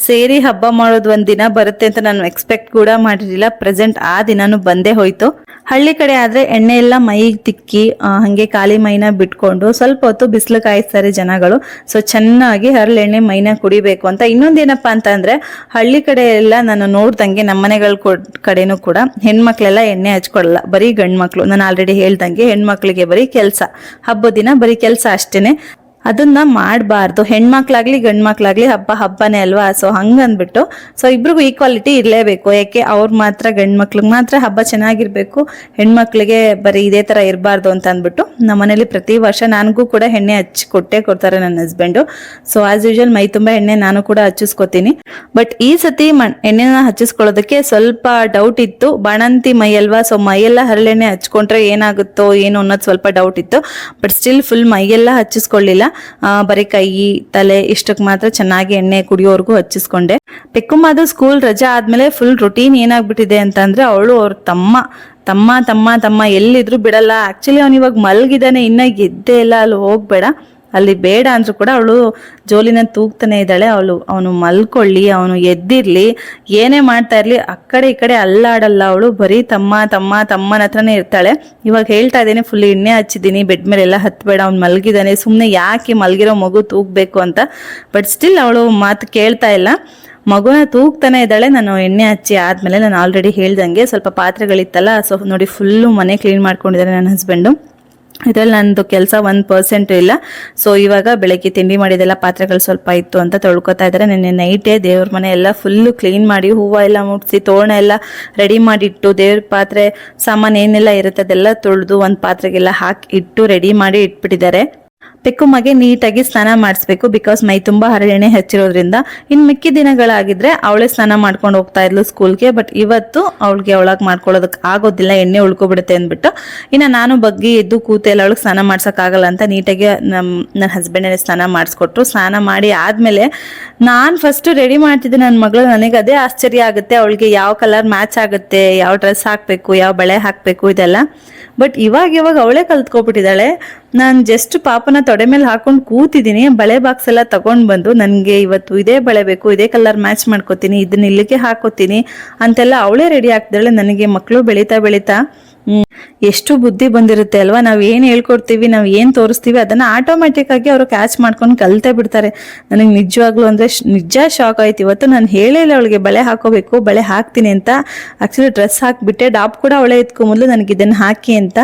ಸೇರಿ ಹಬ್ಬ ಮಾಡೋದು ಒಂದು ದಿನ ಬರುತ್ತೆ ಅಂತ ನಾನು ಎಕ್ಸ್ಪೆಕ್ಟ್ ಕೂಡ ಮಾಡಿರಲಿಲ್ಲ. ಪ್ರೆಸೆಂಟ್ ಆ ದಿನಾನು ಬಂದೇ ಹೋಯ್ತು. ಹಳ್ಳಿ ಕಡೆ ಆದ್ರೆ ಎಣ್ಣೆ ಎಲ್ಲ ಮೈಗೆ ತಿಕ್ಕಿ ಹಂಗೆ ಖಾಲಿ ಮೈನ ಬಿಟ್ಕೊಂಡು ಸ್ವಲ್ಪ ಹೊತ್ತು ಬಿಸಿಲು ಕಾಯಿಸ್ತಾರೆ ಜನಗಳು. ಸೊ ಚೆನ್ನಾಗಿ ಹರಳೆಣ್ಣೆ ಮೈನ ಕುಡಿಬೇಕು ಅಂತ. ಇನ್ನೊಂದೇನಪ್ಪ ಅಂತ ಅಂದ್ರೆ ಹಳ್ಳಿ ಕಡೆ ಎಲ್ಲ ನಾನು ನೋಡ್ದಂಗೆ ನಮ್ಮ ಮನೆಗಳ ಕಡೆನೂ ಕೂಡ ಹೆಣ್ಮಕ್ಳೆಲ್ಲ ಎಣ್ಣೆ ಹಚ್ಕೊಳ್ಳಲ್ಲ ಬರೀ ಗಂಡ್ಮಕ್ಳು. ನಾನು ಆಲ್ರೆಡಿ ಹೇಳ್ದಂಗೆ ಹೆಣ್ಮಕ್ಳಿಗೆ ಬರೀ ಕೆಲಸ. ಹಬ್ಬದ ದಿನ ಬರೀ ಕೆಲಸ ಅಷ್ಟೇನೆ. ಅದನ್ನ ಮಾಡಬಾರ್ದು. ಹೆಣ್ಮಕ್ಳಾಗ್ಲಿ ಗಂಡ್ ಮಕ್ಳಾಗ್ಲಿ ಹಬ್ಬ ಹಬ್ಬನೇ ಅಲ್ವಾ? ಸೊ ಹಂಗಂದ್ಬಿಟ್ಟು ಸೊ ಇಬ್ರಿಗೂ ಈಕ್ವಾಲಿಟಿ ಇರಲೇಬೇಕು. ಯಾಕೆ? ಅವ್ರು ಮಾತ್ರ ಗಂಡ್ ಮಕ್ಳಿಗೆ ಮಾತ್ರ ಹಬ್ಬ ಚೆನ್ನಾಗಿರ್ಬೇಕು. ಹೆಣ್ಮಕ್ಳಿಗೆ ಬರೀ ಇದೇ ತರ ಇರಬಾರ್ದು ಅಂತ ಅಂದ್ಬಿಟ್ಟು ನಮ್ಮ ಮನೇಲಿ ಪ್ರತಿ ವರ್ಷ ನನಗೂ ಕೂಡ ಎಣ್ಣೆ ಹಚ್ಚಿ ಕೊಟ್ಟೆ ಕೊಡ್ತಾರೆ ನನ್ನ ಹಸ್ಬೆಂಡು ಸೊ ಆಸ್ ಯೂಶಲ್ ಮೈ ತುಂಬಾ ಎಣ್ಣೆ ನಾನು ಕೂಡ ಹಚ್ಚಿಸ್ಕೊತೀನಿ. ಬಟ್ ಈ ಸತಿ ಎಣ್ಣೆನ ಹಚ್ಚಿಸ್ಕೊಳ್ಳೋದಕ್ಕೆ ಸ್ವಲ್ಪ ಡೌಟ್ ಇತ್ತು. ಬಾಣಂತಿ ಮೈ ಅಲ್ವಾ? ಸೊ ಮೈಯೆಲ್ಲ ಹರಳೆಣ್ಣೆ ಹಚ್ಕೊಂಡ್ರೆ ಏನಾಗುತ್ತೋ ಏನು ಅನ್ನೋದು ಸ್ವಲ್ಪ ಡೌಟ್ ಇತ್ತು. ಬಟ್ ಸ್ಟಿಲ್ ಫುಲ್ ಮೈಯೆಲ್ಲ ಹಚ್ಚಿಸ್ಕೊಳ್ಳಿಲ್ಲ. ಬರೀ ಕೈ, ತಲೆ ಇಷ್ಟಕ್ಕೆ ಮಾತ್ರ ಚೆನ್ನಾಗಿ ಎಣ್ಣೆ ಕುಡಿಯೋವರೆಗೂ ಹಚ್ಚಿಸ್ಕೊಂಡೆ. ಪೆಕ್ಕುಮ್ಮದು ಸ್ಕೂಲ್ ರಜಾ ಆದ್ಮೇಲೆ ಫುಲ್ ರೊಟೀನ್ ಏನಾಗ್ಬಿಟ್ಟಿದೆ ಅಂತಂದ್ರೆ ಅವಳು ಅವ್ರ ತಮ್ಮ ತಮ್ಮ ತಮ್ಮ ತಮ್ಮ ಎಲ್ಲಿದ್ರು ಬಿಡಲ್ಲ. ಆಕ್ಚುಲಿ ಅವ್ನು ಇವಾಗ ಮಲ್ಗಿದಾನೆ, ಇನ್ನ ಗೆದ್ದೆ ಇಲ್ಲ, ಅಲ್ಲಿ ಹೋಗ್ಬೇಡ. ಅಲ್ಲಿ ಬೇಡ ಅಂದ್ರೂ ಕೂಡ ಅವಳು ಜೋಲಿನ ತೂಗ್ತಾನೆ ಇದ್ದಾಳೆ. ಅವಳು, ಅವನು ಮಲ್ಕೊಳ್ಳಿ, ಅವನು ಎದ್ದಿರ್ಲಿ, ಏನೇ ಮಾಡ್ತಾ ಇರ್ಲಿ, ಆ ಕಡೆ ಈ ಕಡೆ ಅಲ್ಲಾಡಲ್ಲ ಅವಳು. ಬರೀ ತಮ್ಮ ತಮ್ಮ, ತಮ್ಮನ ಹತ್ರನೇ ಇರ್ತಾಳೆ. ಇವಾಗ ಹೇಳ್ತಾ ಇದ್ದೀನಿ ಫುಲ್ ಎಣ್ಣೆ ಹಚ್ಚಿದ್ದೀನಿ ಬೆಡ್ ಮೇಲೆ ಎಲ್ಲ ಹತ್ಬೇಡ, ಅವ್ನು ಮಲಗಿದ್ದಾನೆ ಸುಮ್ಮನೆ ಯಾಕೆ ಮಲ್ಗಿರೋ ಮಗು ತೂಗ್ಬೇಕು ಅಂತ. ಬಟ್ ಸ್ಟಿಲ್ ಅವಳು ಮಾತು ಕೇಳ್ತಾ ಇಲ್ಲ. ಮಗುನ ತೂಗ್ತಾನೆ ಇದ್ದಾಳೆ, ನಾನು ಎಣ್ಣೆ ಹಚ್ಚಿ ಆದ್ಮೇಲೆ ನಾನು ಆಲ್ರೆಡಿ ಹೇಳ್ದಂಗೆ ಸ್ವಲ್ಪ ಪಾತ್ರೆಗಳಿತ್ತಲ್ಲ ಸೊ ನೋಡಿ ಫುಲ್ಲು ಮನೆ ಕ್ಲೀನ್ ಮಾಡ್ಕೊಂಡಿದ್ದಾರೆ ನನ್ನ ಹಸ್ಬೆಂಡು ಇದ್ರಲ್ಲಿ ನಂದು ಕೆಲಸ ಒನ್ ಪರ್ಸೆಂಟ್ ಇಲ್ಲ. ಸೊ ಇವಾಗ ಬೆಳಗ್ಗೆ ತಿಂಡಿ ಮಾಡಿದೆಲ್ಲ ಪಾತ್ರೆಗಳು ಸ್ವಲ್ಪ ಇತ್ತು ಅಂತ ತೊಳ್ಕೊತಾ ಇದ್ದಾರೆ. ನಿನ್ನೆ ನೈಟೇ ದೇವ್ರ ಮನೆ ಎಲ್ಲ ಫುಲ್ಲು ಕ್ಲೀನ್ ಮಾಡಿ ಹೂವು ಎಲ್ಲ ಮುಟ್ಸಿ, ತೋರಣ ಎಲ್ಲ ರೆಡಿ ಮಾಡಿಟ್ಟು ದೇವ್ರ ಪಾತ್ರೆ, ಸಾಮಾನು ಏನೆಲ್ಲ ಇರುತ್ತೆ ಅದೆಲ್ಲ ತೊಳೆದು ಒಂದು ಪಾತ್ರೆಗೆಲ್ಲ ಹಾಕಿ ಇಟ್ಟು ರೆಡಿ ಮಾಡಿ ಇಟ್ಬಿಟ್ಟಿದ್ದಾರೆ. ಪೆಕ್ಕುಮಗೆ ನೀಟಾಗಿ ಸ್ನಾನ ಮಾಡಿಸ್ಬೇಕು ಬಿಕಾಸ್ ಮೈ ತುಂಬಾ ಹರಳೆಣ್ಣೆ ಹಚ್ಚಿರೋದ್ರಿಂದ. ಇನ್ ಮಿಕ್ಕಿ ದಿನಗಳಾಗಿದ್ರೆ ಅವಳೇ ಸ್ನಾನ ಮಾಡ್ಕೊಂಡು ಹೋಗ್ತಾ ಇದ್ಲು ಸ್ಕೂಲ್ಗೆ ಬಟ್ ಇವತ್ತು ಅವಳಿಗೆ ಅವಳಾಗ ಮಾಡ್ಕೊಳ್ಳೋದಕ್ಕೆ ಆಗೋದಿಲ್ಲ, ಎಣ್ಣೆ ಉಳ್ಕೊಬಿಡುತ್ತೆ ಅಂದ್ಬಿಟ್ಟು. ಇನ್ನ ನಾನು ಬಗ್ಗೆ ಎದ್ದು ಕೂತೆಲ್ಲ ಅವಳಿಗೆ ಸ್ನಾನ ಮಾಡ್ಸಕ್ ಆಗಲ್ಲ ಅಂತ ನೀಟಾಗಿ ನಮ್, ನನ್ನ ಹಸ್ಬೆಂಡೇ ಸ್ನಾನ ಮಾಡಿಸ್ಕೊಟ್ರು. ಸ್ನಾನ ಮಾಡಿ ಆದ್ಮೇಲೆ ನಾನ್ ಫಸ್ಟ್ ರೆಡಿ ಮಾಡ್ತಿದ್ದೆ ನನ್ನ ಮಗಳು ನನಗೆ ಅದೇ ಆಶ್ಚರ್ಯ ಆಗುತ್ತೆ. ಅವಳಿಗೆ ಯಾವ ಕಲರ್ ಮ್ಯಾಚ್ ಆಗುತ್ತೆ, ಯಾವ ಡ್ರೆಸ್ ಹಾಕ್ಬೇಕು, ಯಾವ ಬಳೆ ಹಾಕ್ಬೇಕು ಇದೆಲ್ಲ. ಬಟ್ ಇವಾಗ ಇವಾಗ ಅವಳೇ ಕಲ್ತ್ಕೊಬಿಟ್ಟಿದ್ದಾಳೆ. ನಾನು ಜಸ್ಟ್ ಪಾಪನ ತೊಡೆ ಮೇಲೆ ಹಾಕೊಂಡು ಕೂತಿದ್ದೀನಿ ಬಳೆ ಬಾಕ್ಸ್ ಎಲ್ಲ ತಗೊಂಡ್ ಬಂದು ನನಗೆ ಇವತ್ತು ಇದೇ ಬಳೆ ಬೇಕು, ಇದೇ ಕಲರ್ ಮ್ಯಾಚ್ ಮಾಡ್ಕೋತೀನಿ, ಇದನ್ನ ಇಲ್ಲಿಗೆ ಹಾಕೋತೀನಿ ಅಂತೆಲ್ಲ ಅವಳೇ ರೆಡಿ ಆಗ್ತಿದ್ದಾಳೆ, ನನಗೆ ಮಕ್ಕಳು ಬೆಳೀತಾ ಬೆಳೀತಾ. ಎಷ್ಟು ಬುದ್ಧಿ ಬಂದಿರುತ್ತೆ ಅಲ್ವಾ? ನಾವ್ ಏನ್ ಹೇಳ್ಕೊಡ್ತೀವಿ, ನಾವು ಏನು ತೋರಿಸ್ತೀವಿ, ಅದನ್ನ ಆಟೋಮೆಟಿಕ್ ಆಗಿ ಅವರು ಕ್ಯಾಚ್ ಮಾಡ್ಕೊಂಡು ಕಲ್ತೇ ಬಿಡ್ತಾರೆ. ನನಗೆ ನಿಜವಾಗ್ಲೂ ಅಂದ್ರೆ ನಿಜ ಶಾಕ್ ಆಯ್ತು. ಇವತ್ತು ನಾನು ಹೇಳೇ ಇಲ್ಲ ಅವಳಿಗೆ ಬಳೆ ಹಾಕೋಬೇಕು, ಬಳೆ ಹಾಕ್ತೀನಿ ಅಂತ. ಆಕ್ಚುಲಿ ಡ್ರೆಸ್ ಹಾಕಿಬಿಟ್ಟೆ ಡಾಪ್ ಕೂಡ ಅವಳೇ ಎತ್ಕೊಂಬಂದು ನನಗೆ ಇದನ್ನು ಹಾಕಿ ಅಂತ.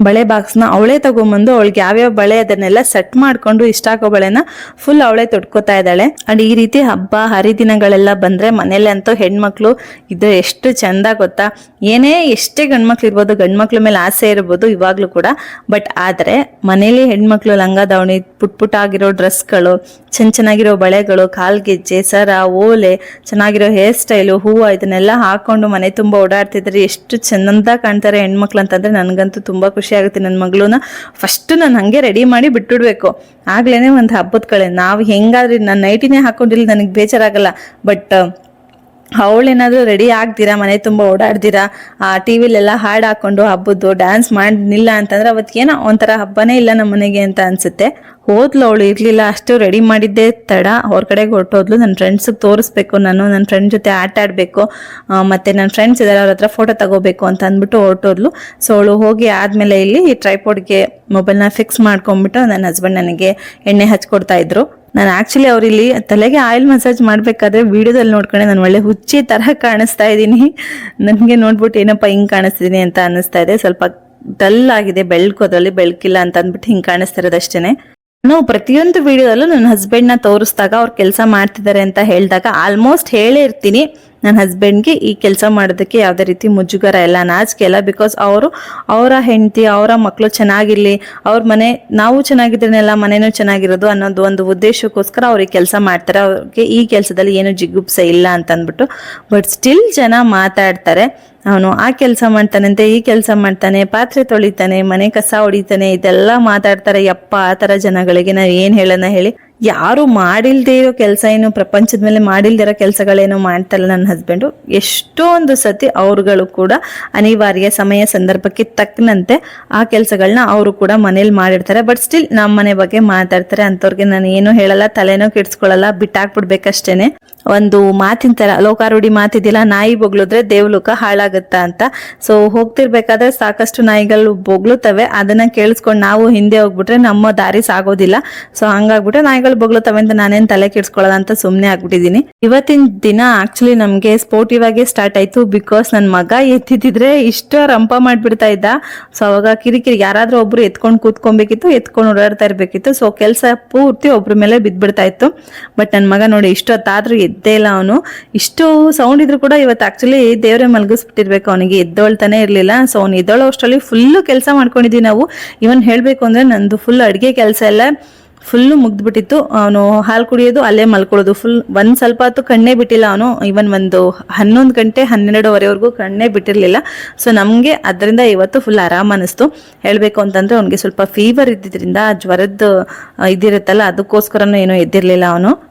ಬಳೆ ಬಾಕ್ಸ್ನ ಅವಳೇ ತಗೊಂಬಂದು ಅವಳಿಗೆ ಯಾವ್ಯಾವ ಬಳೆ ಅದನ್ನೆಲ್ಲ ಸೆಟ್ ಮಾಡ್ಕೊಂಡು ಇಷ್ಟ ಆಗೋ ಬಳೆನ ಫುಲ್ ಅವಳೇ ತೊಡ್ಕೋತಾ ಇದ್ದಾಳೆ. ಅಂಡ್ ಈ ರೀತಿ ಹಬ್ಬ, ಹರಿದಿನಗಳೆಲ್ಲ ಬಂದ್ರೆ ಮನೇಲಿ ಅಂತೂ ಹೆಣ್ಮಕ್ಳು ಇದು ಎಷ್ಟು ಚಂದ ಗೊತ್ತಾ? ಏನೇ ಎಷ್ಟೇ ಗಂಡ್ಮಕ್ಳು ಇರ್ಬೋದು, ಗಂಡ್ಮಕ್ಳ ಮೇಲೆ ಆಸೆ ಇರ್ಬೋದು ಇವಾಗ್ಲೂ ಕೂಡ. ಬಟ್ ಆದ್ರೆ ಮನೇಲಿ ಹೆಣ್ಮಕ್ಳು ಲಂಗ ದಾವಣಿ, ಪುಟ್ ಪುಟ್ ಆಗಿರೋ ಡ್ರೆಸ್ಗಳು ಚೆನ್ನ ಚೆನ್ನಾಗಿರೋ ಬಳೆಗಳು ಕಾಲ್ಗೆಜ್ಜೆ ಸರ, ಓಲೆ, ಚೆನ್ನಾಗಿರೋ ಹೇರ್ ಸ್ಟೈಲು ಹೂವು ಇದನ್ನೆಲ್ಲ ಹಾಕೊಂಡು ಮನೆ ತುಂಬಾ ಓಡಾಡ್ತಿದ್ರೆ ಎಷ್ಟು ಚಂದ ಕಾಣ್ತಾರೆ ಹೆಣ್ಮಕ್ಳು ಅಂತಂದ್ರೆ ನನಗಂತೂ ತುಂಬಾ ಖುಷಿ ಆಗುತ್ತೆ ನನ್ನ ಮಗಳನ್ನ. ಫಸ್ಟ್ ನಾನು ಹಂಗೆ ರೆಡಿ ಮಾಡಿ ಬಿಟ್ಬಿಡ್ಬೇಕು. ಆಗ್ಲೇನೆ ಒಂದು ಹಬ್ಬದ ಕಳೆ. ನಾವು ಹೆಂಗಾದ್ರೆ ನಾನು ನೈಟಿನೇ ಹಾಕೊಂಡಿಲ್ಲ, ನನಗೆ ಬೇಜಾರಾಗಲ್ಲ. ಬಟ್ ಅವಳೇನಾದ್ರೂ ರೆಡಿ ಆಗ್ದಿರಾ ಮನೆ ತುಂಬ ಓಡಾಡ್ದಿರಾ ಆ ಟಿವಿಲೆಲ್ಲ ಹಾಡು ಹಾಕೊಂಡು ಹಬ್ಬದ್ದು ಡ್ಯಾನ್ಸ್ ಮಾಡಿಲ್ಲ ಅಂತಂದ್ರೆ ಅವತ್ತೇನೋ ಒಂಥರ ಹಬ್ಬನೇ ಇಲ್ಲ ನಮ್ಮ ಮನೆಗೆ ಅಂತ ಅನ್ಸುತ್ತೆ. ಹೋದ್ಲು ಅವಳು ಇರ್ಲಿಲ್ಲ, ಅಷ್ಟು ರೆಡಿ ಮಾಡಿದ್ದೆ. ತಡ, ಅವ್ರ ಕಡೆಗೆ ಹೊರಟೋದ್ಲು. ನನ್ನ ಫ್ರೆಂಡ್ಸಿಗೆ ತೋರಿಸ್ಬೇಕು, ನಾನು ನನ್ನ ಫ್ರೆಂಡ್ ಜೊತೆ ಆಟ ಆಡಬೇಕು ಮತ್ತೆ ನನ್ನ ಫ್ರೆಂಡ್ಸ್ ಇದ್ದಾರೆ ಅವ್ರ ಹತ್ರ ಫೋಟೋ ತಗೋಬೇಕು ಅಂತ ಅಂದ್ಬಿಟ್ಟು ಹೊರಟೋದ್ಲು. ಸೊ ಅವಳು ಹೋಗಿ ಆದಮೇಲೆ ಇಲ್ಲಿ ಟ್ರೈಪೋಡ್ಗೆ ಮೊಬೈಲ್ನ ಫಿಕ್ಸ್ ಮಾಡ್ಕೊಂಡ್ಬಿಟ್ಟು ನನ್ನ ಹಸ್ಬೆಂಡ್ ನನಗೆ ಎಣ್ಣೆ ಹಚ್ಕೊಡ್ತಾ ಇದ್ರು. ನಾನು ಆಕ್ಚುಲಿ ಅವರಿಲ್ಲಿ ತಲೆಗೆ ಆಯಿಲ್ ಮಸಾಜ್ ಮಾಡಬೇಕಾದ್ರೆ ವಿಡಿಯೋದಲ್ಲಿ ನೋಡ್ಕೊಂಡೆ, ನಾನು ಒಳ್ಳೆ ಹುಚ್ಚಿ ತರಹ ಕಾಣಿಸ್ತಾ ಇದ್ದೀನಿ. ನನಗೆ ನೋಡ್ಬಿಟ್ಟು ಏನಪ್ಪ ಹಿಂಗೆ ಕಾಣಿಸ್ತಿದ್ದೀನಿ ಅಂತ ಅನ್ನಿಸ್ತಾ ಇದೆ. ಸ್ವಲ್ಪ ಡಲ್ ಆಗಿದೆ ಬೆಳ್ಕೋದ್ರಲ್ಲಿ ಬೆಳಕಿಲ್ಲ ಅಂತ ಅಂದ್ಬಿಟ್ಟು ಹಿಂಗೆ ಕಾಣಿಸ್ತಾ ನಾನು ನಾವು ಪ್ರತಿಯೊಂದು ವಿಡಿಯೋದಲ್ಲೂ ನನ್ನ ಹಸ್ಬೆಂಡ್ನ ತೋರಿಸಿದಾಗ ಅವ್ರು ಕೆಲಸ ಮಾಡ್ತಿದ್ದಾರೆ ಅಂತ ಹೇಳಿದಾಗ ಆಲ್ಮೋಸ್ಟ್ ಹೇಳೇ ಇರ್ತೀನಿ. ನನ್ನ ಹಸ್ಬೆಂಡ್ಗೆ ಈ ಕೆಲಸ ಮಾಡೋದಕ್ಕೆ ಯಾವುದೇ ರೀತಿ ಮುಜುಗರ ಇಲ್ಲ ನಾಚಿಕೆ ಇಲ್ಲ ಬಿಕಾಸ್ ಅವರು ಅವರ ಹೆಂಡತಿ, ಅವರ ಮಕ್ಕಳು ಚೆನ್ನಾಗಿರಲಿ, ಅವ್ರ ಮನೆ, ನಾವು ಚೆನ್ನಾಗಿದ್ರೇನೆಲ್ಲ ಮನೆಯೂ ಚೆನ್ನಾಗಿರೋದು ಅನ್ನೋದು ಒಂದು ಉದ್ದೇಶಕ್ಕೋಸ್ಕರ ಅವ್ರಿಗೆ ಕೆಲಸ ಮಾಡ್ತಾರೆ. ಅವ್ರಿಗೆ ಈ ಕೆಲಸದಲ್ಲಿ ಏನು ಜಿಗುಪ್ಸೆ ಇಲ್ಲ ಅಂತ ಅಂದ್ಬಿಟ್ಟು ಬಟ್ ಸ್ಟಿಲ್ ಜನ ಮಾತಾಡ್ತಾರೆ. ಅವನು ಆ ಕೆಲಸ ಮಾಡ್ತಾನಂತೆ ಈ ಕೆಲಸ ಮಾಡ್ತಾನೆ, ಪಾತ್ರೆ ತೊಳಿತಾನೆ, ಮನೆ ಕಸ ಹೊಡಿತಾನೆ, ಇದೆಲ್ಲ ಮಾತಾಡ್ತಾರೆ. ಯಪ್ಪ, ಆ ಥರ ಜನಗಳಿಗೆ ನಾವು ಏನು ಹೇಳೋಣ ಹೇಳಿ. ಯಾರು ಮಾಡಿಲ್ದೇ ಇರೋ ಕೆಲಸ ಏನು, ಪ್ರಪಂಚದ ಮೇಲೆ ಮಾಡಿಲ್ದೇ ಇರೋ ಕೆಲಸಗಳೇನು ಮಾಡ್ತಲ್ಲ ನನ್ನ ಹಸ್ಬೆಂಡು ಎಷ್ಟೊಂದು ಸತಿ ಅವ್ರುಗಳು ಕೂಡ ಅನಿವಾರ್ಯ ಸಮಯ ಸಂದರ್ಭಕ್ಕೆ ತಕ್ಕನಂತೆ ಆ ಕೆಲಸಗಳನ್ನ ಅವರು ಕೂಡ ಮನೇಲಿ ಮಾಡಿರ್ತಾರೆ. ಬಟ್ ಸ್ಟಿಲ್ ನಮ್ಮ ಮನೆ ಬಗ್ಗೆ ಮಾತಾಡ್ತಾರೆ. ಅಂಥವ್ರಿಗೆ ನಾನು ಏನು ಹೇಳಲ್ಲ ತಲೆನೋ ಕೆಡ್ಸ್ಕೊಳ್ಳಲ್ಲ, ಬಿಟ್ಟಾಕ್ಬಿಡ್ಬೇಕಷ್ಟೇನೆ. ಒಂದು ಮಾತಿನ ತರ, ಲೋಕಾರೂಢಿ ಮಾತಿದಿಲ್ಲ ನಾಯಿ ಬೊಗ್ಳಿದ್ರೆ ದೇವ್ಲೋಕ ಹಾಳಾಗುತ್ತ ಅಂತ. ಸೊ ಹೋಗ್ತಿರ್ಬೇಕಾದ್ರೆ ಸಾಕಷ್ಟು ನಾಯಿಗಳು ಬೊಗ್ಳುತ್ತವೆ ಅದನ್ನ ಕೇಳಿಸ್ಕೊಂಡು ನಾವು ಹಿಂದೆ ಹೋಗ್ಬಿಟ್ರೆ ನಮ್ಮ ದಾರಿ ಸಾಗೋದಿಲ್ಲ. ಸೊ ಹಂಗಾಗ್ಬಿಟ್ರೆ ನಾಯಿಗಳು ಬೊಗ್ಳುತ್ತವೆ ಅಂತ ನಾನೇನ್ ತಲೆ ಕೆಡ್ಸ್ಕೊಳ್ಳೋದ ಅಂತ ಸುಮ್ನೆ ಆಗ್ಬಿಟ್ಟಿದೀನಿ. ಇವತ್ತಿನ ದಿನ ಆಕ್ಚುಲಿ ನಮ್ಗೆ ಸ್ಪೋರ್ಟಿವ್ ಆಗಿ ಸ್ಟಾರ್ಟ್ ಆಯ್ತು ಬಿಕಾಸ್ ನನ್ನ ಮಗ ಎತ್ತಿದ್ರೆ ಇಷ್ಟ ರಂಪ ಮಾಡ್ಬಿಡ್ತಾ ಇದ್ದ. ಸೊ ಅವಾಗ ಕಿರಿಕಿರಿ, ಯಾರಾದ್ರೂ ಒಬ್ರು ಎತ್ಕೊಂಡು ಕೂತ್ಕೊಬೇಕಿತ್ತು, ಎತ್ಕೊಂಡು ಓಡಾಡ್ತಾ ಇರ್ಬೇಕಿತ್ತು. ಸೊ ಕೆಲಸ ಪೂರ್ತಿ ಒಬ್ರ ಮೇಲೆ ಬಿದ್ದ್ಬಿಡ್ತಾ ಇತ್ತು. ಬಟ್ ನನ್ನ ಮಗ ನೋಡಿ ಇಷ್ಟೊತ್ತಾದ್ರೂ ಇಲ್ಲ ಅವನು. ಇಷ್ಟು ಸೌಂಡ್ ಇದ್ರು ಕೂಡ ಇವತ್ತು ಆಕ್ಚುಲಿ ದೇವರೇ ಮಲಗಿಸ್ಬಿಟ್ಟಿರ್ಬೇಕು ಅವನಿಗೆ. ಎದ್ದೊಳ್ತಾನೆ ಇರಲಿಲ್ಲ. ಸೊ ಅವ್ನು ಎದ್ದೋಳೋ ಅಷ್ಟರಲ್ಲಿ ಫುಲ್ಲು ಕೆಲಸ ಮಾಡ್ಕೊಂಡಿದ್ವಿ ನಾವು. ಇವನ್ ಹೇಳಬೇಕು ಅಂದ್ರೆ ನಂದು ಫುಲ್ ಅಡಿಗೆ ಕೆಲಸ ಎಲ್ಲ ಫುಲ್ಲು ಮುಗ್ದ್ಬಿಟ್ಟಿತ್ತು. ಅವನು ಹಾಲು ಕುಡಿಯೋದು, ಅಲ್ಲೇ ಮಲ್ಕೊಳ್ಳೋದು. ಫುಲ್ ಒಂದು ಸ್ವಲ್ಪ ಹೊತ್ತು ಕಣ್ಣೇ ಬಿಟ್ಟಿಲ್ಲ ಅವನು. ಇವನ್ ಒಂದು ಹನ್ನೊಂದು ಗಂಟೆ, ಹನ್ನೆರಡುವರೆವರೆಗೂ ಕಣ್ಣೇ ಬಿಟ್ಟಿರಲಿಲ್ಲ. ಸೊ ನಮಗೆ ಅದರಿಂದ ಇವತ್ತು ಫುಲ್ ಆರಾಮ್ ಅನಿಸ್ತು. ಹೇಳಬೇಕು ಅಂತಂದ್ರೆ ಅವನಿಗೆ ಸ್ವಲ್ಪ ಫೀವರ್ ಇದ್ದಿದ್ರಿಂದ ಜ್ವರದ್ದು ಇದಿರುತ್ತಲ್ಲ, ಅದಕ್ಕೋಸ್ಕರನೂ ಏನೋ ಎದ್ದಿರ್ಲಿಲ್ಲ ಅವನು.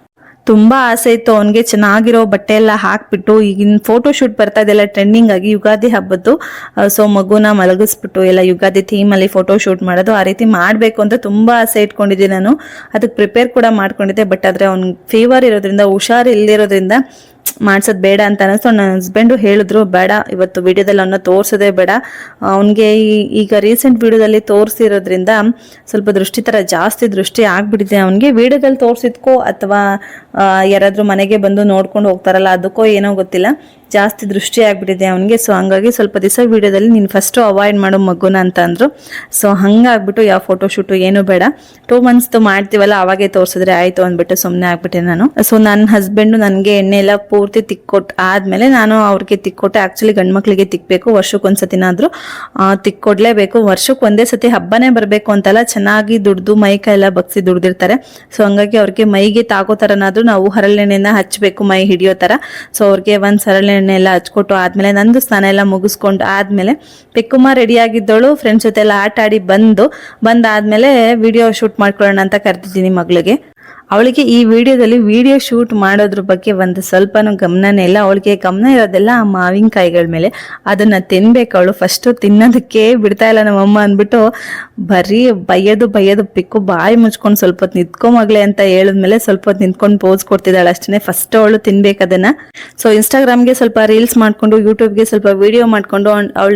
ತುಂಬಾ ಆಸೆ ಇತ್ತು. ಅವನಿಗೆ ಚೆನ್ನಾಗಿರೋ ಬಟ್ಟೆ ಎಲ್ಲ ಹಾಕ್ಬಿಟ್ಟು ಈಗಿನ ಫೋಟೋ ಶೂಟ್ ಬರ್ತಾ ಇದೆಲ್ಲ ಟ್ರೆಂಡಿಂಗ್ ಆಗಿ ಯುಗಾದಿ ಹಬ್ಬದ್ದು. ಸೊ ಮಗುನ ಮಲಗಿಸ್ಬಿಟ್ಟು ಎಲ್ಲ ಯುಗಾದಿ ಥೀಮ್ ಅಲ್ಲಿ ಫೋಟೋ ಶೂಟ್ ಮಾಡೋದು ಆ ರೀತಿ ಮಾಡಬೇಕು ಅಂತ ತುಂಬಾ ಆಸೆ ಇಟ್ಕೊಂಡಿದ್ದೆ ನಾನು. ಅದಕ್ಕೆ ಪ್ರಿಪೇರ್ ಕೂಡ ಮಾಡ್ಕೊಂಡಿದ್ದೆ ಬಟ್ ಆದರೆ ಅವ್ನಿಗೆ ಫೀವರ್ ಇರೋದ್ರಿಂದ, ಹುಷಾರ್ ಇಲ್ದಿರೋದ್ರಿಂದ ಮಾಡ್ಸೋದ್ ಬೇಡ ಅಂತ ಅನ್ನಿಸ್ತು. ನನ್ನ ಹಸ್ಬೆಂಡು ಹೇಳಿದ್ರು, ಬೇಡ, ಇವತ್ತು ವಿಡಿಯೋದಲ್ಲಿ ಅವನ್ನ ತೋರಿಸೋದೇ ಬೇಡ. ಅವನಿಗೆ ಈಗ ರೀಸೆಂಟ್ ವಿಡಿಯೋದಲ್ಲಿ ತೋರಿಸಿರೋದ್ರಿಂದ ಸ್ವಲ್ಪ ದೃಷ್ಟಿ ಥರ ಜಾಸ್ತಿ ದೃಷ್ಟಿ ಆಗಿಬಿಟ್ಟಿದೆ. ಅವನಿಗೆ ವಿಡಿಯೋದಲ್ಲಿ ತೋರಿಸಿದ್ಕೋ ಅಥವಾ ಯಾರಾದರೂ ಮನೆಗೆ ಬಂದು ನೋಡ್ಕೊಂಡು ಹೋಗ್ತಾರಲ್ಲ, ಅದಕ್ಕೋ ಏನೋ ಗೊತ್ತಿಲ್ಲ. ಜಾಸ್ತಿ ದೃಷ್ಟಿ ಆಗ್ಬಿಟ್ಟಿದೆ ಅವನಿಗೆ. ಸೊ ಹಂಗಾಗಿ ಸ್ವಲ್ಪ ದಿವಸ ವಿಡಿಯೋದಲ್ಲಿ ನೀನು ಫಸ್ಟು ಅವಾಯ್ಡ್ ಮಾಡೋ ಮಗುನ ಅಂತ ಅಂದರು. ಸೊ ಹಂಗಾಗ್ಬಿಟ್ಟು ಯಾವ ಫೋಟೋ ಶೂಟು ಏನು ಬೇಡ. ಟೂ ಮಂತ್ಸ್ದು ಮಾಡ್ತೀವಲ್ಲ, ಅವಾಗೆ ತೋರಿಸಿದ್ರೆ ಆಯಿತು ಅಂದ್ಬಿಟ್ಟು ಸುಮ್ಮನೆ ಆಗ್ಬಿಟ್ಟೆ ನಾನು. ಸೊ ನನ್ನ ಹಸ್ಬೆಂಡು ನನಗೆ ಎಣ್ಣೆ ಎಲ್ಲ ಪೂರ್ತಿ ತಿಕ್ಕೊಟ್ಟು ಆದಮೇಲೆ ನಾನು ಅವ್ರಿಗೆ ತಿಕ್ಕೊಟ್ಟೆ. ಆ್ಯಕ್ಚುಲಿ ಗಂಡು ಮಕ್ಳಿಗೆ ತಿಕ್ಕಬೇಕು ವರ್ಷಕ್ಕೊಂದ್ಸತಿನಾದ್ರೂ ಸತಿನಾದರೂ ತಿಕ್ಕೊಡ್ಲೇಬೇಕು. ವರ್ಷಕ್ಕೆ ಒಂದೇ ಸತಿ ಹಬ್ಬನೇ ಬರಬೇಕು ಅಂತಲ್ಲ, ಚೆನ್ನಾಗಿ ದುಡ್ದು ಮೈ ಕೈ ಎಲ್ಲ ಬಗ್ಸಿ ದುಡ್ದಿರ್ತಾರೆ. ಸೊ ಹಂಗಾಗಿ ಅವ್ರಿಗೆ ಮೈಗೆ ತಾಗೋ ಥರನಾದರೂ ನಾವು ಹರಳೆಣ್ಣೆನ ಹಚ್ಚಬೇಕು ಮೈ ಹಿಡಿಯೋ ಥರ. ಸೊ ಅವ್ರಿಗೆ ಒಂದು ಹರಳೆಣ್ಣೆ ಎಲ್ಲ ಹಚ್ಕೊಟ್ಟು ಆದ್ಮೇಲೆ ನಂದು ಸ್ನಾನ ಎಲ್ಲ ಮುಗಿಸ್ಕೊಂಡು ಆದ್ಮೇಲೆ ಪೆಕ್ಕುಮ್ಮ ರೆಡಿ ಆಗಿದ್ದಳು. ಫ್ರೆಂಡ್ಸ್ ಜೊತೆ ಎಲ್ಲ ಆಟ ಆಡಿ ಬಂದು, ಬಂದಾದ್ಮೇಲೆ ವಿಡಿಯೋ ಶೂಟ್ ಮಾಡ್ಕೊಳ್ಳೋಣ ಅಂತ ಕರೆದಿದ್ದೀನಿ ಮಗಳಿಗೆ. ಅವಳಿಗೆ ಈ ವಿಡಿಯೋದಲ್ಲಿ ವಿಡಿಯೋ ಶೂಟ್ ಮಾಡೋದ್ರ ಬಗ್ಗೆ ಒಂದು ಸ್ವಲ್ಪನೂ ಗಮನನೇ ಇಲ್ಲ. ಅವಳಿಗೆ ಗಮನ ಇರೋದೆಲ್ಲ ಆ ಮಾವಿನಕಾಯಿಗಳ ಮೇಲೆ. ಅದನ್ನ ತಿನ್ಬೇಕು ಅವಳು. ಫಸ್ಟು ತಿನ್ನೋದಕ್ಕೆ ಬಿಡ್ತಾ ಇಲ್ಲ ನಮ್ಮಮ್ಮ ಅಂದ್ಬಿಟ್ಟು ಬರೀ ಬಯ್ಯೋದು ಬಯ್ಯೋದು ಪಿಕ್ಕು ಬಾಯಿ ಮುಚ್ಕೊಂಡು ಸ್ವಲ್ಪ ಹೊತ್ತು ನಿಂತ್ಕೊಂಬಾಗ್ಲೆ ಅಂತ ಹೇಳಿದ್ಮೇಲೆ ಸ್ವಲ್ಪ ಹೊತ್ತು ನಿಂತ್ಕೊಂಡು ಪೋಸ್ ಕೊಡ್ತಿದ್ದಾಳೆ ಅಷ್ಟೇ ಫಸ್ಟ್ ಅವಳು ತಿನ್ಬೇಕು ಸೊ ಇನ್ಸ್ಟಾಗ್ರಾಮ್ಗೆ ಸ್ವಲ್ಪ ರೀಲ್ಸ್ ಮಾಡ್ಕೊಂಡು ಯೂಟ್ಯೂಬ್ಗೆ ಸ್ವಲ್ಪ ವಿಡಿಯೋ ಮಾಡ್ಕೊಂಡು, ಅವಳ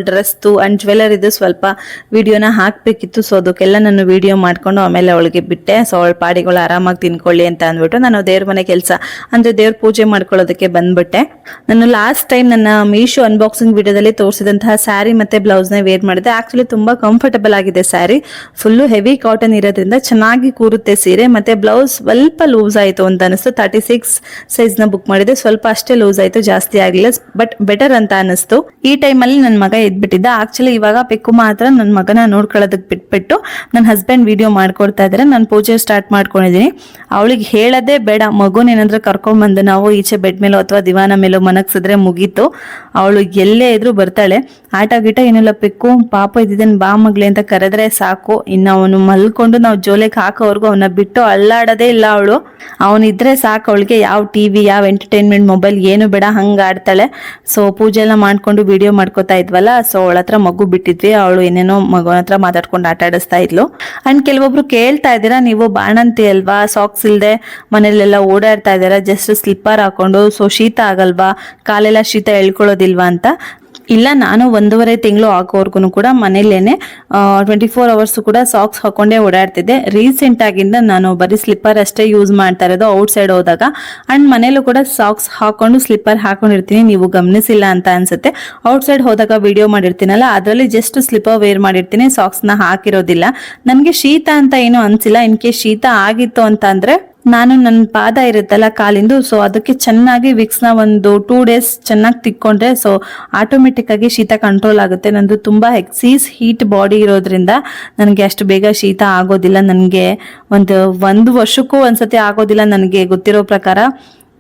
ಅಂಡ್ ಜ್ಯುವೆಲರ್ ಇದು ಸ್ವಲ್ಪ ವಿಡಿಯೋನ ಹಾಕ್ಬೇಕಿತ್ತು. ಸೊ ಅದಕ್ಕೆಲ್ಲ ನಾನು ವಿಡಿಯೋ ಮಾಡ್ಕೊಂಡು ಆಮೇಲೆ ಅವಳಿಗೆ ಬಿಟ್ಟೆ. ಸೊ ಅವಳ ಪಾಡಿಗಳು ಆರಾಮಾಗಿ ತಿನ್ಕೊಳ್ಳಿ ಅಂತ ಅಂದ್ಬಿಟ್ಟು ನಾನು ದೇವ್ರ ಮನೆ ಕೆಲಸ, ಅಂದ್ರೆ ದೇವ್ರ ಪೂಜೆ ಮಾಡ್ಕೊಳ್ಳೋದಕ್ಕೆ ಬಂದ್ಬಿಟ್ಟೆ. ನಾನು ಲಾಸ್ಟ್ ಟೈಮ್ ನನ್ನ ಮೀಶೋ ಅನ್ಬಾಕ್ಸಿಂಗ್ ವಿಡಿಯೋದಲ್ಲಿ ತೋರಿಸಿದಂತಹ ಸ್ಯಾರಿ ಮತ್ತೆ ಬ್ಲೌಸ್ನ ವೇರ್ ಮಾಡಿದೆ. ಆಕ್ಚುಲಿ ತುಂಬಾ ಕಂಫರ್ಟಬಲ್ ಆಗಿದೆ ಸ್ಯಾರಿ ಫುಲ್ಲು ಹೆವಿ ಕಾಟನ್ ಇರೋದ್ರಿಂದ ಚೆನ್ನಾಗಿ ಕೂರುತ್ತೆ ಸೀರೆ. ಮತ್ತೆ ಬ್ಲೌಸ್ ಸ್ವಲ್ಪ ಲೂಸ್ ಆಯಿತು ಅಂತ ಅನಿಸ್ತು. ತರ್ಟಿ ಸಿಕ್ಸ್ನ ಬುಕ್ ಮಾಡಿದೆ. ಸ್ವಲ್ಪ ಅಷ್ಟೇ ಲೂಸ್ ಆಯಿತು, ಜಾಸ್ತಿ ಆಗಲಿಲ್ಲ. ಬಟ್ ಬೆಟರ್ ಅಂತ ಅನಿಸ್ತು. ಈ ಟೈಮಲ್ಲಿ ನನ್ನ ಮಗ ಎದ್ಬಿಟ್ಟಿದ್ದ. ಆಕ್ಚುಲಿ ಇವಾಗ ಪೆಕ್ಕು ಮಾತ್ರ ನನ್ನ ಮಗನ ನೋಡ್ಕೊಳ್ಳೋದಕ್ಕೆ ಬಿಟ್ಬಿಟ್ಟು ನನ್ನ ಹಸ್ಬೆಂಡ್ ವಿಡಿಯೋ ಮಾಡ್ಕೊಡ್ತಾ ಇದ್ದಾರೆ ನಾನು ಪೂಜೆ ಸ್ಟಾರ್ಟ್ ಮಾಡ್ಕೊಂಡಿದ್ದೀನಿ. ಅವಳಿಗೆ ಹೇಳೋದೇ ಬೇಡ ಮಗುನ ಏನಾದ್ರೂ ಕರ್ಕೊಂಡ್ಬಂದು ನಾವು ಈಚೆ ಬೆಡ್ ಮೇಲೋ ಅಥವಾ ದಿವಾನ ಮೇಲೋ ಮನಗ್ಸಿದ್ರೆ ಮುಗೀತು. ಅವಳು ಎಲ್ಲೇ ಇದ್ರೂ ಬರ್ತಾಳೆ. ಆಟ ಗಿಟ ಏನಿಲ್ಲ ಪಿಕ್ಕು, ಪಾಪ ಇದ್ದಿದ್ದೇನೆ ಬಾ ಮಗ್ಳೆ ಅಂತ ಕರೆದ್ರೆ ಸಾಕು. ಇನ್ನು ಅವನು ಮಲ್ಕೊಂಡು ನಾವು ಜೋಲೆಗೆ ಹಾಕೋವರೆಗೂ ಅವನ ಬಿಟ್ಟು ಅಲ್ಲಾಡೋದೇ ಇಲ್ಲ ಅವಳು. ಅವನಿದ್ರೆ ಸಾಕು ಅವಳಿಗೆ, ಯಾವ ಟಿವಿ ಯಾವ ಎಂಟರ್ಟೈನ್ಮೆಂಟ್, ಮೊಬೈಲ್ ಏನು ಬೇಡ, ಹಂಗೆ ಆಡ್ತಾಳೆ. ಸೊ ಪೂಜೆ ಎಲ್ಲ ಮಾಡ್ಕೊಂಡು ವಿಡಿಯೋ ಮಾಡ್ಕೋತಾ ಇದ್ವಲ್ಲ, ಸೊ ಅವಳ ಹತ್ರ ಮಗು ಬಿಟ್ಟಿದ್ವಿ. ಅವಳು ಏನೇನೋ ಮಗುನ ಹತ್ರ ಮಾತಾಡ್ಕೊಂಡು ಆಟ ಆಡಿಸ್ತಾ ಇದ್ಲು. ಅಂಡ್ ಕೆಲವೊಬ್ರು ಕೇಳ್ತಾ ಇದ್ದೀರಾ, ನೀವು ಬಾಣಂತಿ ಅಲ್ವಾ ಸಾಕ್ಸ್ ಇಲ್ದೆ ಮನೇಲೆಲ್ಲ ಓಡಾಡ್ತಾ ಇದ್ದಾರೆ ಜಸ್ಟ್ ಸ್ಲಿಪ್ಪರ್ ಹಾಕೊಂಡು. ಸೊ ಶೀತ ಆಗಲ್ವಾ? ಕಾಲೆಲ್ಲ ಶೀತ ಎಳ್ಕೊಳ್ಳೋದಿಲ್ವಾ ಅಂತ ಇಲ್ಲ, ನಾನು ಒಂದೂವರೆ ತಿಂಗಳು ಆಗೋವರೆಗೂ ಕೂಡ ಮನೇಲೇನೆ ಟ್ವೆಂಟಿ ಫೋರ್ ಅವರ್ಸ್ ಕೂಡ ಸಾಕ್ಸ್ ಹಾಕೊಂಡೇ ಓಡಾಡ್ತಿದ್ದೆ. ರೀಸೆಂಟ್ ಆಗಿಂದ ನಾನು ಬರೀ ಸ್ಲಿಪ್ಪರ್ ಅಷ್ಟೇ ಯೂಸ್ ಮಾಡ್ತಾ ಇರೋದು ಔಟ್ ಸೈಡ್ ಹೋದಾಗ. ಅಂಡ್ ಮನೇಲೂ ಕೂಡ ಸಾಕ್ಸ್ ಹಾಕೊಂಡು ಸ್ಲಿಪ್ಪರ್ ಹಾಕೊಂಡಿರ್ತೀನಿ. ನೀವು ಗಮನಿಸಿಲ್ಲ ಅಂತ ಅನ್ಸುತ್ತೆ. ಔಟ್ ಸೈಡ್ ಹೋದಾಗ ವಿಡಿಯೋ ಮಾಡಿರ್ತೀನಲ್ಲ, ಅದರಲ್ಲಿ ಜಸ್ಟ್ ಸ್ಲಿಪ್ಪರ್ ವೇರ್ ಮಾಡಿರ್ತೀನಿ. ಸಾಕ್ಸ್ನ ಹಾಕಿರೋದಿಲ್ಲ. ನನಗೆ ಶೀತ ಅಂತ ಏನು ಅನ್ಸಿಲ್ಲ. ಇನ್ ಕೇಸ್ ಶೀತ ಆಗಿತ್ತು ಅಂತ ಅಂದ್ರೆ ನಾನು ನನ್ನ ಪಾದ ಇರುತ್ತಲ್ಲ ಕಾಲಿಂದು ಸೊ ಅದಕ್ಕೆ ಚೆನ್ನಾಗಿ ವಿಕ್ಸ್ನ ಒಂದು ಟೂ ಡೇಸ್ ಚೆನ್ನಾಗಿ ತಿಕ್ಕೊಂಡ್ರೆ ಸೊ ಆಟೋಮೆಟಿಕ್ ಆಗಿ ಶೀತ ಕಂಟ್ರೋಲ್ ಆಗುತ್ತೆ. ನಂದು ತುಂಬಾ ಎಕ್ಸೀಸ್ ಹೀಟ್ ಬಾಡಿ ಇರೋದ್ರಿಂದ ನನಗೆ ಅಷ್ಟು ಬೇಗ ಶೀತ ಆಗೋದಿಲ್ಲ. ನನಗೆ ಒಂದು ಒಂದು ವರ್ಷಕ್ಕೂ ಒಂದ್ಸತಿ ಆಗೋದಿಲ್ಲ ನನಗೆ ಗೊತ್ತಿರೋ ಪ್ರಕಾರ.